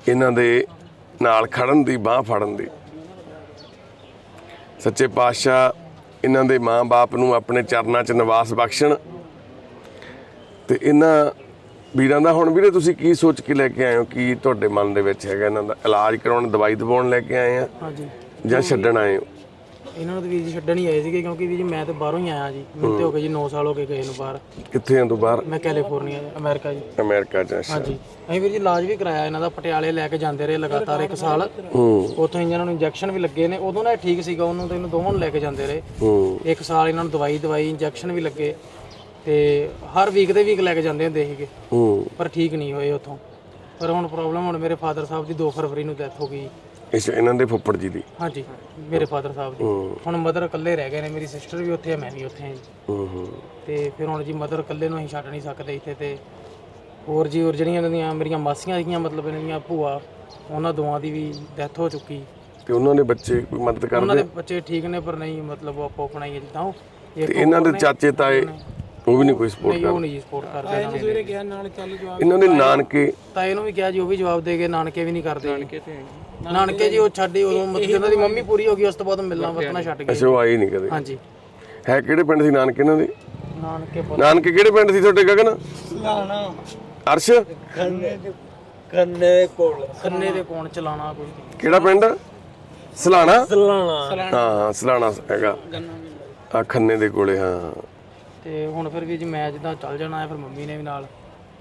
ਇਹਨਾਂ ਦੇ ਨਾਲ ਖੜਨ ਦੀ ਬਾਹ ਫੜਨ ਦੀ। ਸੱਚੇ ਪਾਤਸ਼ਾਹ ਇਹਨਾਂ ਦੇ ਮਾਂ-ਬਾਪ ਨੂੰ ਆਪਣੇ ਚਰਨਾਂ 'ਚ ਨਿਵਾਸ ਬਖਸ਼ਣ। ਤੇ ਇਹਨਾਂ ਵੀਰਾਂ ਦਾ ਹੁਣ ਵੀਰੇ ਤੁਸੀਂ ਕੀ ਸੋਚ ਕੇ ਲੈ ਕੇ ਆਏ ਹੋ? ਕੀ ਤੁਹਾਡੇ ਮਨ ਦੇ ਵਿੱਚ ਹੈਗਾ ਇਹਨਾਂ ਦਾ ਇਲਾਜ ਕਰਾਉਣ ਦਵਾਈ ਦਵਾਉਣ ਲੈ ਕੇ ਆਏ ਆ? ਹਾਂਜੀ। ਜਾਂ ਛੱਡਣ ਆਏ ਹੋ? ਇਹਨਾਂ ਨੂੰ ਤਾਂ ਵੀਰ ਜੀ ਛੱਡਣ ਹੀ ਆਏ ਸੀਗੇ ਕਿਉਂਕਿ ਵੀਰ ਜੀ ਮੈਂ ਤੇ ਬਾਹਰੋਂ ਹੀ ਆਇਆ ਜੀ। ਮੈਨੂੰ ਤੇ ਹੋ। ਗਏ ਜੀ 9 ਸਾਲ ਹੋ ਗਏ ਗਏ ਨੂੰ ਬਾਹਰ। ਕਿੱਥੇ ਆਂ ਤੂੰ ਬਾਹਰ? ਮੈਂ ਕੈਲੀਫੋਰਨੀਆ ਅਮਰੀਕਾ ਜੀ। ਅਮਰੀਕਾ ਚ ਅੱਛਾ। ਹਾਂਜੀ। ਅਸੀਂ ਵੀਰ ਜੀ ਇਲਾਜ ਵੀ ਕਰਾਇਆ ਇਹਨਾਂ ਦਾ ਪਟਿਆਲੇ ਲੈ ਕੇ ਜਾਂਦੇ ਰਹੇ ਲਗਾਤਾਰ ਇੱਕ ਸਾਲ। ਹੂੰ। ਉੱਥੋਂ ਇਹਨਾਂ ਨੂੰ ਇੰਜੈਕਸ਼ਨ ਵੀ ਲੱਗੇ ਨੇ ਉਦੋਂ ਨਾ ਇਹ ਠੀਕ ਸੀਗਾ ਉਹਨੂੰ ਤੇ ਇਹਨੂੰ ਦੋਵਾਂ ਨੂੰ ਲੈ ਕੇ ਜਾਂਦੇ ਰਹੇ। ਹੂੰ। ਇੱਕ ਸਾਲ ਇਹਨਾਂ ਨੂੰ ਦਵਾਈ ਦਵਾਈ ਇੰਜੈਕਸ਼ਨ ਵੀ ਲੱਗੇ। ਤੇ ਹਰ ਵੀਕ ਦੇ ਵੀਕ ਲੈ ਕੇ ਜਾਂਦੇ ਹੁੰਦੇ ਸੀਗੇ। ਹੂੰ। ਪਰ ਠੀਕ ਨਹੀਂ ਹੋਏ ਉੱਥੋਂ। ਪਰ ਹੁਣ ਪ੍ਰੋਬਲਮ ਹੁਣ ਮੇਰੇ ਫਾਦਰ ਸਾਹਿਬ ਦੀ 2 ਫਰਵਰੀ ਨੂੰ ਡੈਥ ਹੋ ਗਈ। ਇਸ ਇਹਨਾਂ ਦੇ ਫੁੱਫੜ ਜੀ ਦੀ। ਹਾਂਜੀ ਮੇਰੇ ਫਾਦਰ ਸਾਹਿਬ ਦੀ। ਹੁਣ ਮਦਰ ਇਕੱਲੇ ਰਹਿ ਗਏ ਨੇ ਮੇਰੀ ਸਿਸਟਰ ਵੀ ਉੱਥੇ ਹੈ ਮੈਂ ਵੀ ਉੱਥੇ ਹਾਂ ਜੀ। ਹੂੰ ਹੂੰ। ਤੇ ਫਿਰ ਹੁਣ ਜੀ ਮਦਰ ਇਕੱਲੇ ਨੂੰ ਅਸੀਂ ਛੱਡ ਨਹੀਂ ਸਕਦੇ ਇੱਥੇ ਤੇ ਹੋਰ ਜੀ ਹੋਰ ਜਿਹੜੀਆਂ ਇਹਨਾਂ ਦੀਆਂ ਮੇਰੀਆਂ ਮਾਸੀਆਂ ਸੀਗੀਆਂ ਮਤਲਬ ਇਹਨਾਂ ਦੀਆਂ ਭੂਆ ਉਹਨਾਂ ਦੋਵਾਂ ਦੀ ਵੀ ਡੈਥ ਹੋ ਚੁੱਕੀ। ਤੇ ਉਹਨਾਂ ਦੇ ਬੱਚੇ ਕੋਈ ਮਦਦ ਉਹਨਾਂ ਕਰਦੇ? ਦੇ ਬੱਚੇ ਠੀਕ ਨੇ ਪਰ ਨਹੀਂ ਮਤਲਬ ਉਹ ਆਪੋ ਆਪਣਾ ਹੀ ਹੈ ਜਿੱਦਾਂ ਉਹ ਤੇ ਇੱਕ ਇਹਨਾਂ ਦੇ ਚਾਚੇ ਤਾਏ ਉਹ ਵੀ ਨਹੀਂ ਕੋਈ ਸਪੋਰਟ ਨਹੀਂ ਉਹ ਨਹੀਂ ਜੀ ਸਪੋਰਟ ਕਰਦੇ ਨਾ ਸਵੇਰੇ ਗਿਆ ਨਾਲ ਚੱਲ ਜਵਾਬ ਇਹਨਾਂ ਦੇ ਨਾਨਕੇ ਤਾਂ ਇਹਨੂੰ ਵੀ ਕਿਹਾ ਜੀ ਉਹ ਵੀ ਜਵਾਬ ਦੇ ਗਏ ਨਾਨਕੇ ਵੀ ਨਹੀਂ ਕਰਦੇ। ਨਾਨਕੇ ਤੇ ਨਾਨਕੇ ਜੀ ਉਹ ਛੱਡੀ ਉਦੋਂ ਮਤਲਬ ਜਦੋਂ ਦੀ ਮੰਮੀ ਪੂਰੀ ਹੋ ਗਈ ਉਸ ਤੋਂ ਬਾਅਦ ਮਿਲਣਾ ਵਰਤਣਾ ਛੱਡ ਗਏ। ਅੱਛਾ ਉਹ ਆਏ ਨਹੀਂ ਕਦੇ? ਹਾਂਜੀ। ਹੈ ਕਿਹੜੇ ਪਿੰਡ ਸੀ ਨਾਨਕੇ ਇਹਨਾਂ ਦੇ? ਨਾਨਕੇ ਪੁੱਤ- ਨਾਨਕੇ ਕਿਹੜੇ ਪਿੰਡ ਸੀ ਤੁਹਾਡੇ ਗਗਨ? ਅਰਸ਼? ਕੰਨੇ ਦੇ ਕੋਲ। ਖੰਨੇ ਦੇ ਕੋਣ ਚਲਾਣਾ ਕੋਈ ਕਿਹੜਾ ਪਿੰਡ? ਸਲਾਣਾ? ਸਲਾਣਾ। ਹਾਂ ਸਲਾਣਾ ਹੈਗਾ। ਆ ਖੰਨੇ ਦੇ ਕੋਲੇ ਹਾਂ। ਤੇ ਹੁਣ ਫਿਰ ਵੀ ਜੀ ਮੈਂ ਜਿੱਦਾਂ ਚੱਲ ਜਾਣਾ ਹੈ ਫਿਰ ਮੰਮੀ ਨੇ ਵੀ ਨਾਲ।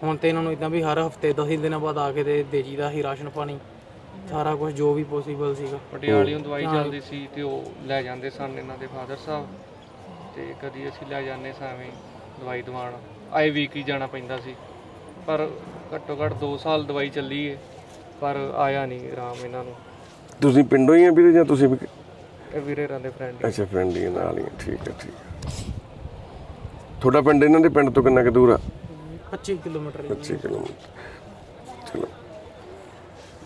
ਹੁਣ ਤੇ ਇਹਨਾਂ ਨੂੰ ਇਦਾਂ ਵੀ ਹਰ ਹਫ਼ਤੇ 10 ਦਿਨਾਂ ਬਾਅਦ ਆ ਕੇ ਤੇ ਦੇ ਜੀਦਾ ਹੀ ਰਾਸ਼ਨ ਪਾਣੀ। ਸਾਰਾ ਕੁਝ ਜੋ ਵੀ ਪੋਸੀਬਲ ਸੀਗਾ। ਪਟਿਆਲਿਓਂ ਦਵਾਈ ਚੱਲਦੀ ਸੀ ਤੇ ਉਹ ਲੈ ਜਾਂਦੇ ਸਨ ਇਹਨਾਂ ਦੇ ਫਾਦਰ ਸਾਹਿਬ। ਤੇ ਕਦੀ ਅਸੀਂ ਲੈ ਜਾਂਦੇ ਸਾਂ ਐਵੇਂ ਹੀ ਦਵਾਈ ਦਵਾਣ ਆਏ ਵੀਕ ਹੀ ਜਾਣਾ ਪੈਂਦਾ ਸੀ। ਪਰ ਘੱਟੋ ਘੱਟ 2 ਸਾਲ ਦਵਾਈ ਚੱਲੀ ਏ ਪਰ ਆਇਆ ਨਹੀਂ ਆਰਾਮ ਇਹਨਾਂ ਨੂੰ। ਤੁਸੀਂ ਪਿੰਡੋਂ ਹੀ ਆ ਵੀਰੇ ਜਾਂ ਤੁਸੀਂ ਵੀ ਇਹ ਵੀਰੇ ਰਾਂ ਦੇ ਫਰੈਂਡ ਅੱਛਾ ਫਰੈਂਡ ਹੀ ਨਾਲ ਹੀ ਆ, ਠੀਕ ਹੈ ਠੀਕ ਹੈ ਤੁਹਾਡਾ ਪਿੰਡ ਇਹਨਾਂ ਦੇ ਪਿੰਡ ਤੋਂ ਕਿੰਨਾ ਕੁ ਦੂਰ ਆ? 25 ਕਿਲੋਮੀਟਰ ਜੀ। 25 ਕਿਲੋਮੀਟਰ। ਚਲੋ।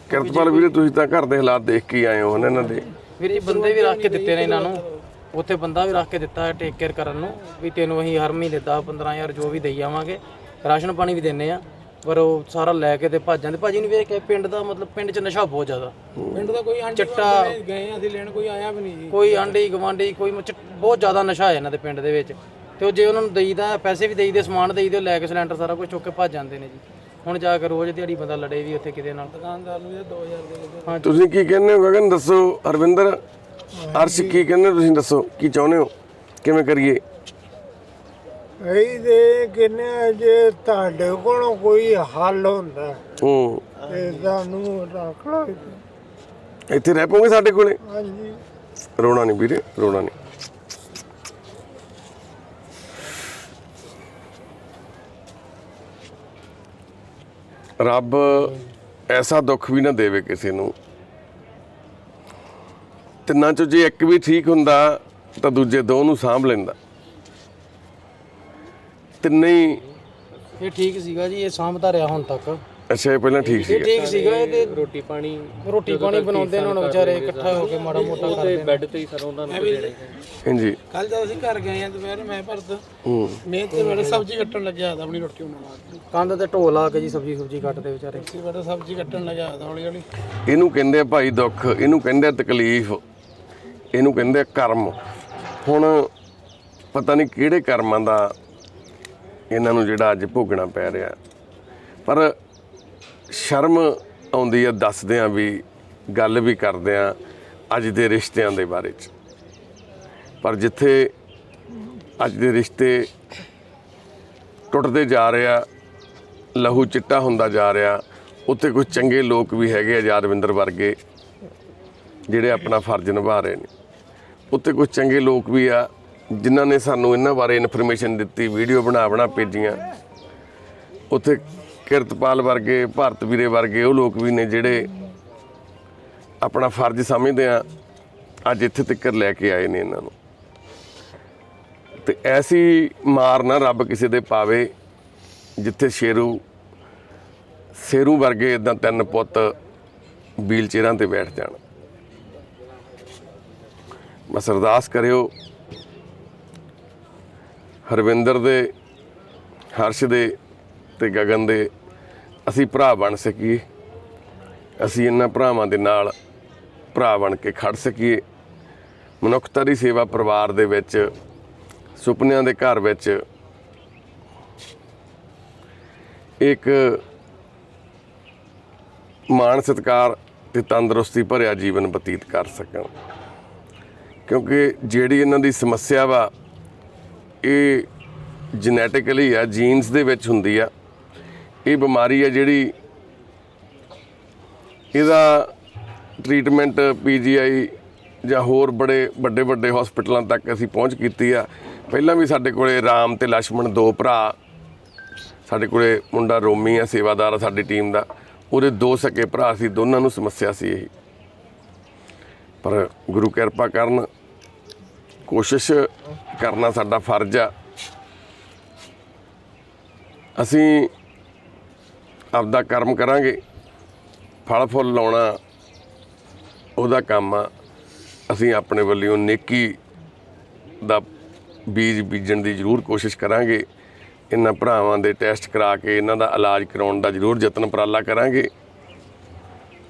ਕਿਰਤਪਾਲ ਵੀਰੇ ਤੁਸੀਂ ਤਾਂ ਘਰ ਦੇ ਹਾਲਾਤ ਦੇਖ ਕੇ ਹੀ ਆਏ ਹੋ ਹਨਾ ਇਹਨਾਂ ਦੇ। ਵੀਰ ਜੀ ਬੰਦੇ ਵੀ ਰੱਖ ਕੇ ਦਿੱਤੇ ਨੇ ਇਹਨਾਂ ਨੂੰ। ਉੱਥੇ ਬੰਦਾ ਵੀ ਰੱਖ ਕੇ ਦਿੱਤਾ ਹੈ ਟੇਕ ਕੇਅਰ ਕਰਨ ਨੂੰ। ਵੀ ਤੈਨੂੰ ਅਸੀਂ ਹਰ ਮਹੀਨੇ 10 15000 ਜੋ ਵੀ ਦੇਈ ਜਾਵਾਂਗੇ ਰਾਸ਼ਨ ਪਾਣੀ ਵੀ ਦਿੰਨੇ ਆ। ਪਰ ਉਹ ਸਾਰਾ ਲੈ ਕੇ ਤੇ ਭੱਜ ਜਾਂਦੇ। ਭਾਜੀ ਨੂੰ ਵੇਖ ਕੇ ਪਿੰਡ ਦਾ ਮਤਲਬ ਪਿੰਡ 'ਚ ਨਸ਼ਾ ਬਹੁਤ ਜ਼ਿਆਦਾ। ਪਿੰਡ ਦਾ ਕੋਈ ਆਂਟੀ ਚਿੱਟਾ ਗਏ ਅਸੀਂ ਲੈਣ ਕੋਈ ਆਇਆ ਵੀ ਨਹੀਂ ਜੀ। ਕੋਈ ਆਂਢੀ ਗਵਾਂਢੀ ਕੋਈ ਮਚ- ਬਹੁਤ ਜ਼ਿਆਦਾ ਨਸ਼ਾ ਹੈ ਇਹਨਾਂ ਦੇ ਪਿੰਡ ਦੇ ਵਿੱਚ। ਤੇ ਉਹ ਜੇ ਉਹਨਾਂ ਨੂੰ ਦੇਈਦਾ ਪੈਸੇ ਵੀ ਦੇਈਦੇ ਸਮਾਨ ਦੇਈਦੇ ਉਹ ਲੈ ਕੇ ਸਿਲੰਡਰ ਸਾਰਾ ਕੁਝ ਚੁੱਕ ਕੇ ਭੱਜ ਜਾਂਦੇ ਨੇ ਜੀ। ਹੁਣ ਜਾ ਕੇ ਰੋਜ਼ ਦਿਹਾੜੀ ਬੰਦਾ ਲੜੇ ਵੀ ਉੱਥੇ ਕਿਤੇ ਨਾਲ। ਦੁਕਾਨਦਾਰ ਨੂੰ ਇਹ 2000 ਦੇ ਦਿੰਦੇ ਤੁਸੀਂ ਕੀ ਕਹਿੰਦੇ ਹੋ ਗਗਨ? ਦੱਸੋ ਅਰਵਿੰਦਰ ਅਰਸ਼ ਕੀ ਕਹਿੰਦੇ ਹੋ ਤੁਸੀਂ? ਦੱਸੋ ਕੀ ਚਾਹੁੰਦੇ ਹੋ? ਕਿਵੇਂ ਕਰੀਏ? ਇਹ ਦੇ ਕਿੰਨੇ ਜੇ ਤੁਹਾਡੇ ਕੋਲੋਂ ਕੋਈ ਹੱਲ ਹੁੰਦਾ ਹੂੰ ਤੇ ਸਾਨੂੰ ਰੱਖ ਲਓ। ਇੱਥੇ। ਇੱਥੇ ਰਹਿ ਪੋਗੇ ਸਾਡੇ ਕੋਲੇ? ਹਾਂਜੀ। ਰੋਣਾ ਨਹੀਂ ਵੀਰੇ ਰੋਣਾ ਨਹੀਂ। ਰੱਬ ਐਸਾ ਦੁੱਖ ਵੀ ਨਾ ਦੇਵੇ ਕਿਸੇ ਨੂੰ। ਤਿੰਨਾਂ ਚੋਂ ਜੇ ਇੱਕ ਵੀ ਠੀਕ ਹੁੰਦਾ, ਤਾਂ ਦੂਜੇ ਦੋ ਨੂੰ ਸਾਂਭ ਲੈਂਦਾ। ਤਿੰਨੇ ਹੀ ਇਹ ਠੀਕ ਸੀਗਾ ਜੀ, ਇਹ ਸਾਂਭਦਾ ਰਿਹਾ ਹੁਣ ਤੱਕ। ਅੱਛਾ ਇਹ ਪਹਿਲਾਂ ਠੀਕ ਇਹ ਸੀਗਾ। ਠੀਕ ਸੀਗਾ ਇਹ ਤੇ ਰੋਟੀ ਪਾਣੀ ਰੋਟੀ ਪਾਣੀ ਬਣਾਉਂਦੇ ਨੇ ਹੁਣ ਵਿਚਾਰੇ ਇਕੱਠਾ ਹੋ ਕੇ ਮਾੜਾ ਮੋਟਾ ਕਰਦੇ ਨੇ। ਬੈੱਡ ਤੇ ਹੀ ਸਰ ਉਹਨਾਂ ਨੂੰ ਦੇਣੇ ਹਾਂਜੀ। ਕੱਲ ਜਦ ਅਸੀਂ ਘਰ ਗਏ ਆ ਦੁਪਹਿਰ ਮੈਂ ਭਰਤ ਹੂੰ। ਮਿਹਨਤ ਤੇ ਵੇਲੇ ਸਬਜ਼ੀ ਕੱਟਣ ਲੱਗਿਆ ਤਾਂ ਆਪਣੀ ਰੋਟੀ ਬਣਾਉਣ ਵਾਸਤੇ। ਕੰਧ ਤੇ ਢੋਲ ਲਾ ਕੇ ਜੀ ਸਬਜੀ ਸੁਬਜੀ ਕੱਟਦੇ ਵਿਚਾਰੇ। ਅਸੀਂ ਬੜਾ ਸਬਜ਼ੀ ਕੱਟਣ ਲੱਗਿਆ ਤਾਂ ਹੌਲੀ ਹੌਲੀ। ਇਹਨੂੰ ਕਹਿੰਦੇ ਆ ਭਾਈ ਦੁੱਖ ਇਹਨੂੰ ਕਹਿੰਦੇ ਆ ਤਕਲੀਫ ਇਹਨੂੰ ਕਹਿੰਦੇ ਆ ਕਰਮ। ਹੁਣ ਪਤਾ ਨਹੀਂ ਕਿਹੜੇ ਕਰਮਾਂ ਦਾ ਇਹਨਾਂ ਨੂੰ ਜਿਹੜਾ ਅੱਜ ਭੋਗਣਾ ਪੈ ਰਿਹਾ। ਪਰ ਸ਼ਰਮ ਆਉਂਦੀ ਆ ਦੱਸਦਿਆਂ ਵੀ ਗੱਲ ਵੀ ਕਰਦਿਆਂ ਅੱਜ ਦੇ ਰਿਸ਼ਤਿਆਂ ਦੇ ਬਾਰੇ ਚ। ਪਰ ਜਿੱਥੇ ਅੱਜ ਦੇ ਰਿਸ਼ਤੇ ਟੁੱਟਦੇ ਜਾ ਰਹੇ ਆ ਲਹੂ ਚਿੱਟਾ ਹੁੰਦਾ ਜਾ ਰਿਹਾ, ਉੱਥੇ ਕੁਝ ਚੰਗੇ ਲੋਕ ਵੀ ਹੈਗੇ ਆ ਯਾਦਵਿੰਦਰ ਵਰਗੇ, ਜਿਹੜੇ ਆਪਣਾ ਫਰਜ਼ ਨਿਭਾ ਰਹੇ ਨੇ। ਉੱਥੇ ਕੁਝ ਚੰਗੇ ਲੋਕ ਵੀ ਆ, ਜਿਨ੍ਹਾਂ ਨੇ ਸਾਨੂੰ ਇਹਨਾਂ ਬਾਰੇ ਇਨਫੋਰਮੇਸ਼ਨ ਦਿੱਤੀ ਵੀਡੀਓ ਬਣਾ ਬਣਾ ਭੇਜੀਆਂ। ਉੱਥੇ ਕਿਰਤਪਾਲ ਵਰਗੇ, ਭਾਰਤ ਵੀਰੇ ਵਰਗੇ ਉਹ ਲੋਕ ਵੀ ਨੇ ਜਿਹੜੇ ਆਪਣਾ ਫਰਜ਼ ਸਮਝਦੇ ਆ, ਅੱਜ ਇੱਥੇ ਤੱਕ ਲੈ ਕੇ ਆਏ ਨੇ ਇਹਨਾਂ ਨੂੰ। ਤੇ ਐਸੀ ਮਾਰ ਨਾ ਰੱਬ ਕਿਸੇ ਦੇ ਪਾਵੇ, ਜਿੱਥੇ ਸ਼ੇਰੂ ਸ਼ੇਰੂ ਵਰਗੇ ਇਦਾਂ ਤਿੰਨ ਪੁੱਤ ਵੀਲ ਚੇਅਰਾਂ ਤੇ ਬੈਠ ਜਾਣ। ਬਸ ਅਰਦਾਸ ਕਰਿਓ, ਹਰਵਿੰਦਰ ਦੇ, ਹਰਸ਼ ਦੇ ਤੇ ਗਗਨ ਦੇ ਅਸੀਂ ਭਰਾ ਬਣ ਸਕੀਏ। ਅਸੀਂ ਇਹਨਾਂ ਭਰਾਵਾਂ ਦੇ ਨਾਲ ਭਰਾ ਬਣ ਕੇ ਖੜ ਸਕੀਏ। ਮਨੁੱਖਤਾ ਦੀ ਸੇਵਾ ਪਰਿਵਾਰ ਦੇ ਵਿੱਚ, ਸੁਪਨਿਆਂ ਦੇ ਘਰ ਵਿੱਚ ਇੱਕ ਮਾਣ ਸਤਿਕਾਰ ਤੇ ਤੰਦਰੁਸਤੀ ਭਰਿਆ ਜੀਵਨ ਬਤੀਤ ਕਰ ਸਕਣ। ਕਿਉਂਕਿ ਜਿਹੜੀ ਇਹਨਾਂ ਦੀ ਸਮੱਸਿਆ ਵਾ, ਇਹ ਜੈਨੇਟਿਕਲੀ ਆ ਜੀਨਸ ਦੇ ਵਿੱਚ ਹੁੰਦੀ ਆ। ਇਹ ਬਿਮਾਰੀ ਹੈ ਜਿਹੜੀ ਇਹਦਾ ਟ੍ਰੀਟਮੈਂਟ ਪੀਜੀਆਈ ਜਾਂ ਹੋਰ ਬੜੇ ਵੱਡੇ ਵੱਡੇ ਹਸਪੀਟਲਾਂ ਤੱਕ ਅਸੀਂ ਪਹੁੰਚ ਕੀਤੀ ਆ। ਪਹਿਲਾਂ ਵੀ ਸਾਡੇ ਕੋਲੇ ਰਾਮ ਤੇ ਲక్ష్మణ ਦੋ ਭਰਾ, ਸਾਡੇ ਕੋਲੇ ਮੁੰਡਾ ਰੋਮੀ ਆ, ਸੇਵਾਦਾਰ ਆ ਸਾਡੀ ਟੀਮ ਦਾ। ਉਹਦੇ ਦੋ ਸਕੇ ਭਰਾ ਸੀ, ਦੋਨਾਂ ਨੂੰ ਸਮੱਸਿਆ ਸੀ ਇਹ। ਪਰ ਗੁਰੂ ਕਿਰਪਾ ਕਰਨ ਕੋਸ਼ਿਸ਼ ਕਰਨਾ ਸਾਡਾ ਫਰਜ਼ ਆ। ਅਸੀਂ ਆਪਦਾ ਕਰਮ ਕਰਾਂਗੇ, ਫਲ ਫੁੱਲ ਲਾਉਣਾ, ਉਹਦਾ ਕੰਮ ਆ। ਅਸੀਂ ਆਪਣੇ ਵੱਲੋਂ ਨੇਕੀ ਦਾ ਬੀਜ ਬੀਜਣ ਦੀ ਜ਼ਰੂਰ ਕੋਸ਼ਿਸ਼ ਕਰਾਂਗੇ। ਇਹਨਾਂ ਭਰਾਵਾਂ ਦੇ ਟੈਸਟ ਕਰਾ ਕੇ, ਇਹਨਾਂ ਦਾ ਇਲਾਜ ਕਰਾਉਣ ਦਾ ਜ਼ਰੂਰ ਯਤਨ ਉਪਰਾਲਾ ਕਰਾਂਗੇ।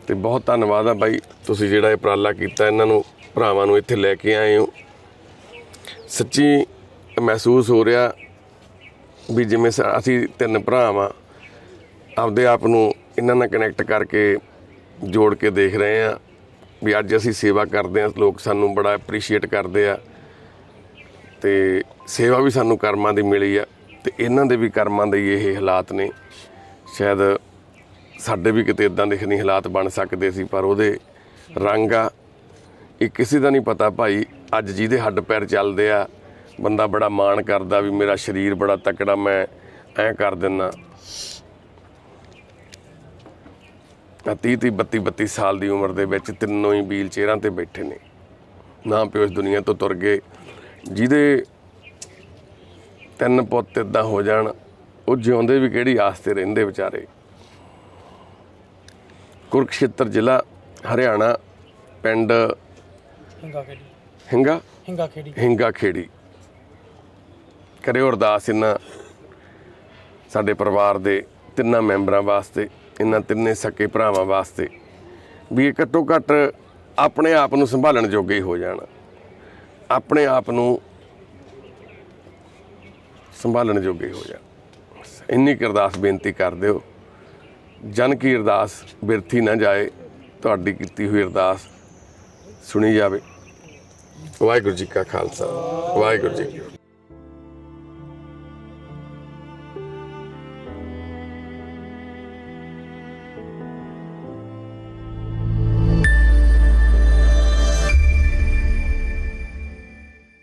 ਤੇ ਬਹੁਤ ਧੰਨਵਾਦ ਆ ਬਾਈ, ਤੁਸੀਂ ਜਿਹੜਾ ਇਹ ਉਪਰਾਲਾ ਕੀਤਾ, ਇਹਨਾਂ ਨੂੰ ਭਰਾਵਾਂ ਨੂੰ ਇੱਥੇ ਲੈ ਕੇ ਆਏ ਹੋ। ਸੱਚੀ ਮਹਿਸੂਸ ਹੋ ਰਿਹਾ ਵੀ ਜਿਵੇਂ ਸ- ਅਸੀਂ ਤਿੰਨ ਭਰਾ ਵਾਂ ਆਪਦੇ ਆਪ ਨੂੰ ਇਹਨਾਂ ਨਾਲ ਕਨੈਕਟ ਕਰਕੇ ਜੋੜ ਕੇ ਦੇਖ ਰਹੇ ਆ ਵੀ ਅੱਜ ਅਸੀਂ ਸੇਵਾ ਕਰਦੇ ਆ ਲੋਕ ਸਾਨੂੰ ਬੜਾ ਐਪਰੀਸ਼ੀਏਟ ਕਰਦੇ ਆ ਤੇ ਸੇਵਾ ਵੀ ਸਾਨੂੰ ਕਰਮਾਂ ਦੀ ਮਿਲੀ ਆ ਤੇ ਇਹਨਾਂ ਦੇ ਵੀ ਕਰਮਾਂ ਦੇ ਇਹ ਹਾਲਾਤ ਨੇ। ਸ਼ਾਇਦ ਸਾਡੇ ਵੀ ਕਿਤੇ ਇਦਾਂ ਦੇ ਨਹੀਂ ਹਾਲਾਤ ਬਣ ਸਕਦੇ ਸੀ, ਪਰ ਉਹਦੇ ਰੰਗ ਆ। ਇਹ ਕਿਸੇ ਦਾ ਨਹੀਂ ਪਤਾ ਭਾਈ, ਅੱਜ ਜਿਹਦੇ ਹੱਡ ਪੈਰ ਚੱਲਦੇ ਆ, ਬੰਦਾ ਬੜਾ ਮਾਣ ਕਰਦਾ ਵੀ ਮੇਰਾ ਸਰੀਰ ਬੜਾ ਤਕੜਾ, ਮੈਂ ਐਂ ਕਰ ਦਿੰਨਾ। ਆ 30 30 32 32 ਸਾਲ ਦੀ ਉਮਰ ਦੇ ਵਿੱਚ ਤਿੰਨੋਂ ਹੀ ਵੀਲ ਚੇਅਰਾਂ ਤੇ ਬੈਠੇ ਨੇ। ਨਾ ਪਿਓ ਇਸ ਦੁਨੀਆ ਤੋਂ ਤੁਰ ਗਏ ਜਿਹਦੇ ਤਿੰਨ ਪੁੱਤ ਇਦਾਂ ਹੋ ਜਾਣ ਉਹ ਜਿਉਂਦੇ ਵੀ ਕਿਹੜੀ ਆਸ ਤੇ ਰਹਿੰਦੇ ਵਿਚਾਰੇ? ਕੁਰਕਸ਼ੇਤਰ ਜ਼ਿਲ੍ਹਾ ਹਰਿਆਣਾ ਪਿੰਡ ਹਿੰਗਾ ਖੇੜੀ ਹਿੰਗਾ? ਹਿੰਗਾ ਖੇੜੀ ਹਿੰਗਾ ਖੇੜੀ ਕਰਿਓ ਅਰਦਾਸ ਇਹਨਾਂ ਸਾਡੇ ਪਰਿਵਾਰ ਦੇ ਤਿੰਨਾਂ ਮੈਂਬਰਾਂ ਵਾਸਤੇ। ਇਹਨਾਂ ਤਿੰਨੇ ਸਕੇ ਭਰਾਵਾਂ ਵਾਸਤੇ ਵੀ ਇਹ ਘੱਟੋ ਘੱਟ ਆਪਣੇ ਆਪ ਨੂੰ ਸੰਭਾਲਣ ਜੋਗੇ ਹੀ ਹੋ ਜਾਣ। ਆਪਣੇ ਆਪ ਨੂੰ ਸੰਭਾਲਣ ਜੋਗੇ ਹੀ ਹੋ ਜਾਣ। ਬਸ ਇੰਨੀ ਕੁ ਅਰਦਾਸ ਬੇਨਤੀ ਕਰ ਦਿਓ। ਜਨ ਕੀ ਅਰਦਾਸ ਬਿਰਥੀ ਨਾ ਜਾਏ, ਤੁਹਾਡੀ ਕੀਤੀ ਹੋਈ ਅਰਦਾਸ ਸੁਣੀ ਜਾਵੇ। ਵਾਹਿਗੁਰੂ ਜੀ ਕਾ ਖਾਲਸਾ, ਵਾਹਿਗੁਰੂ ਜੀ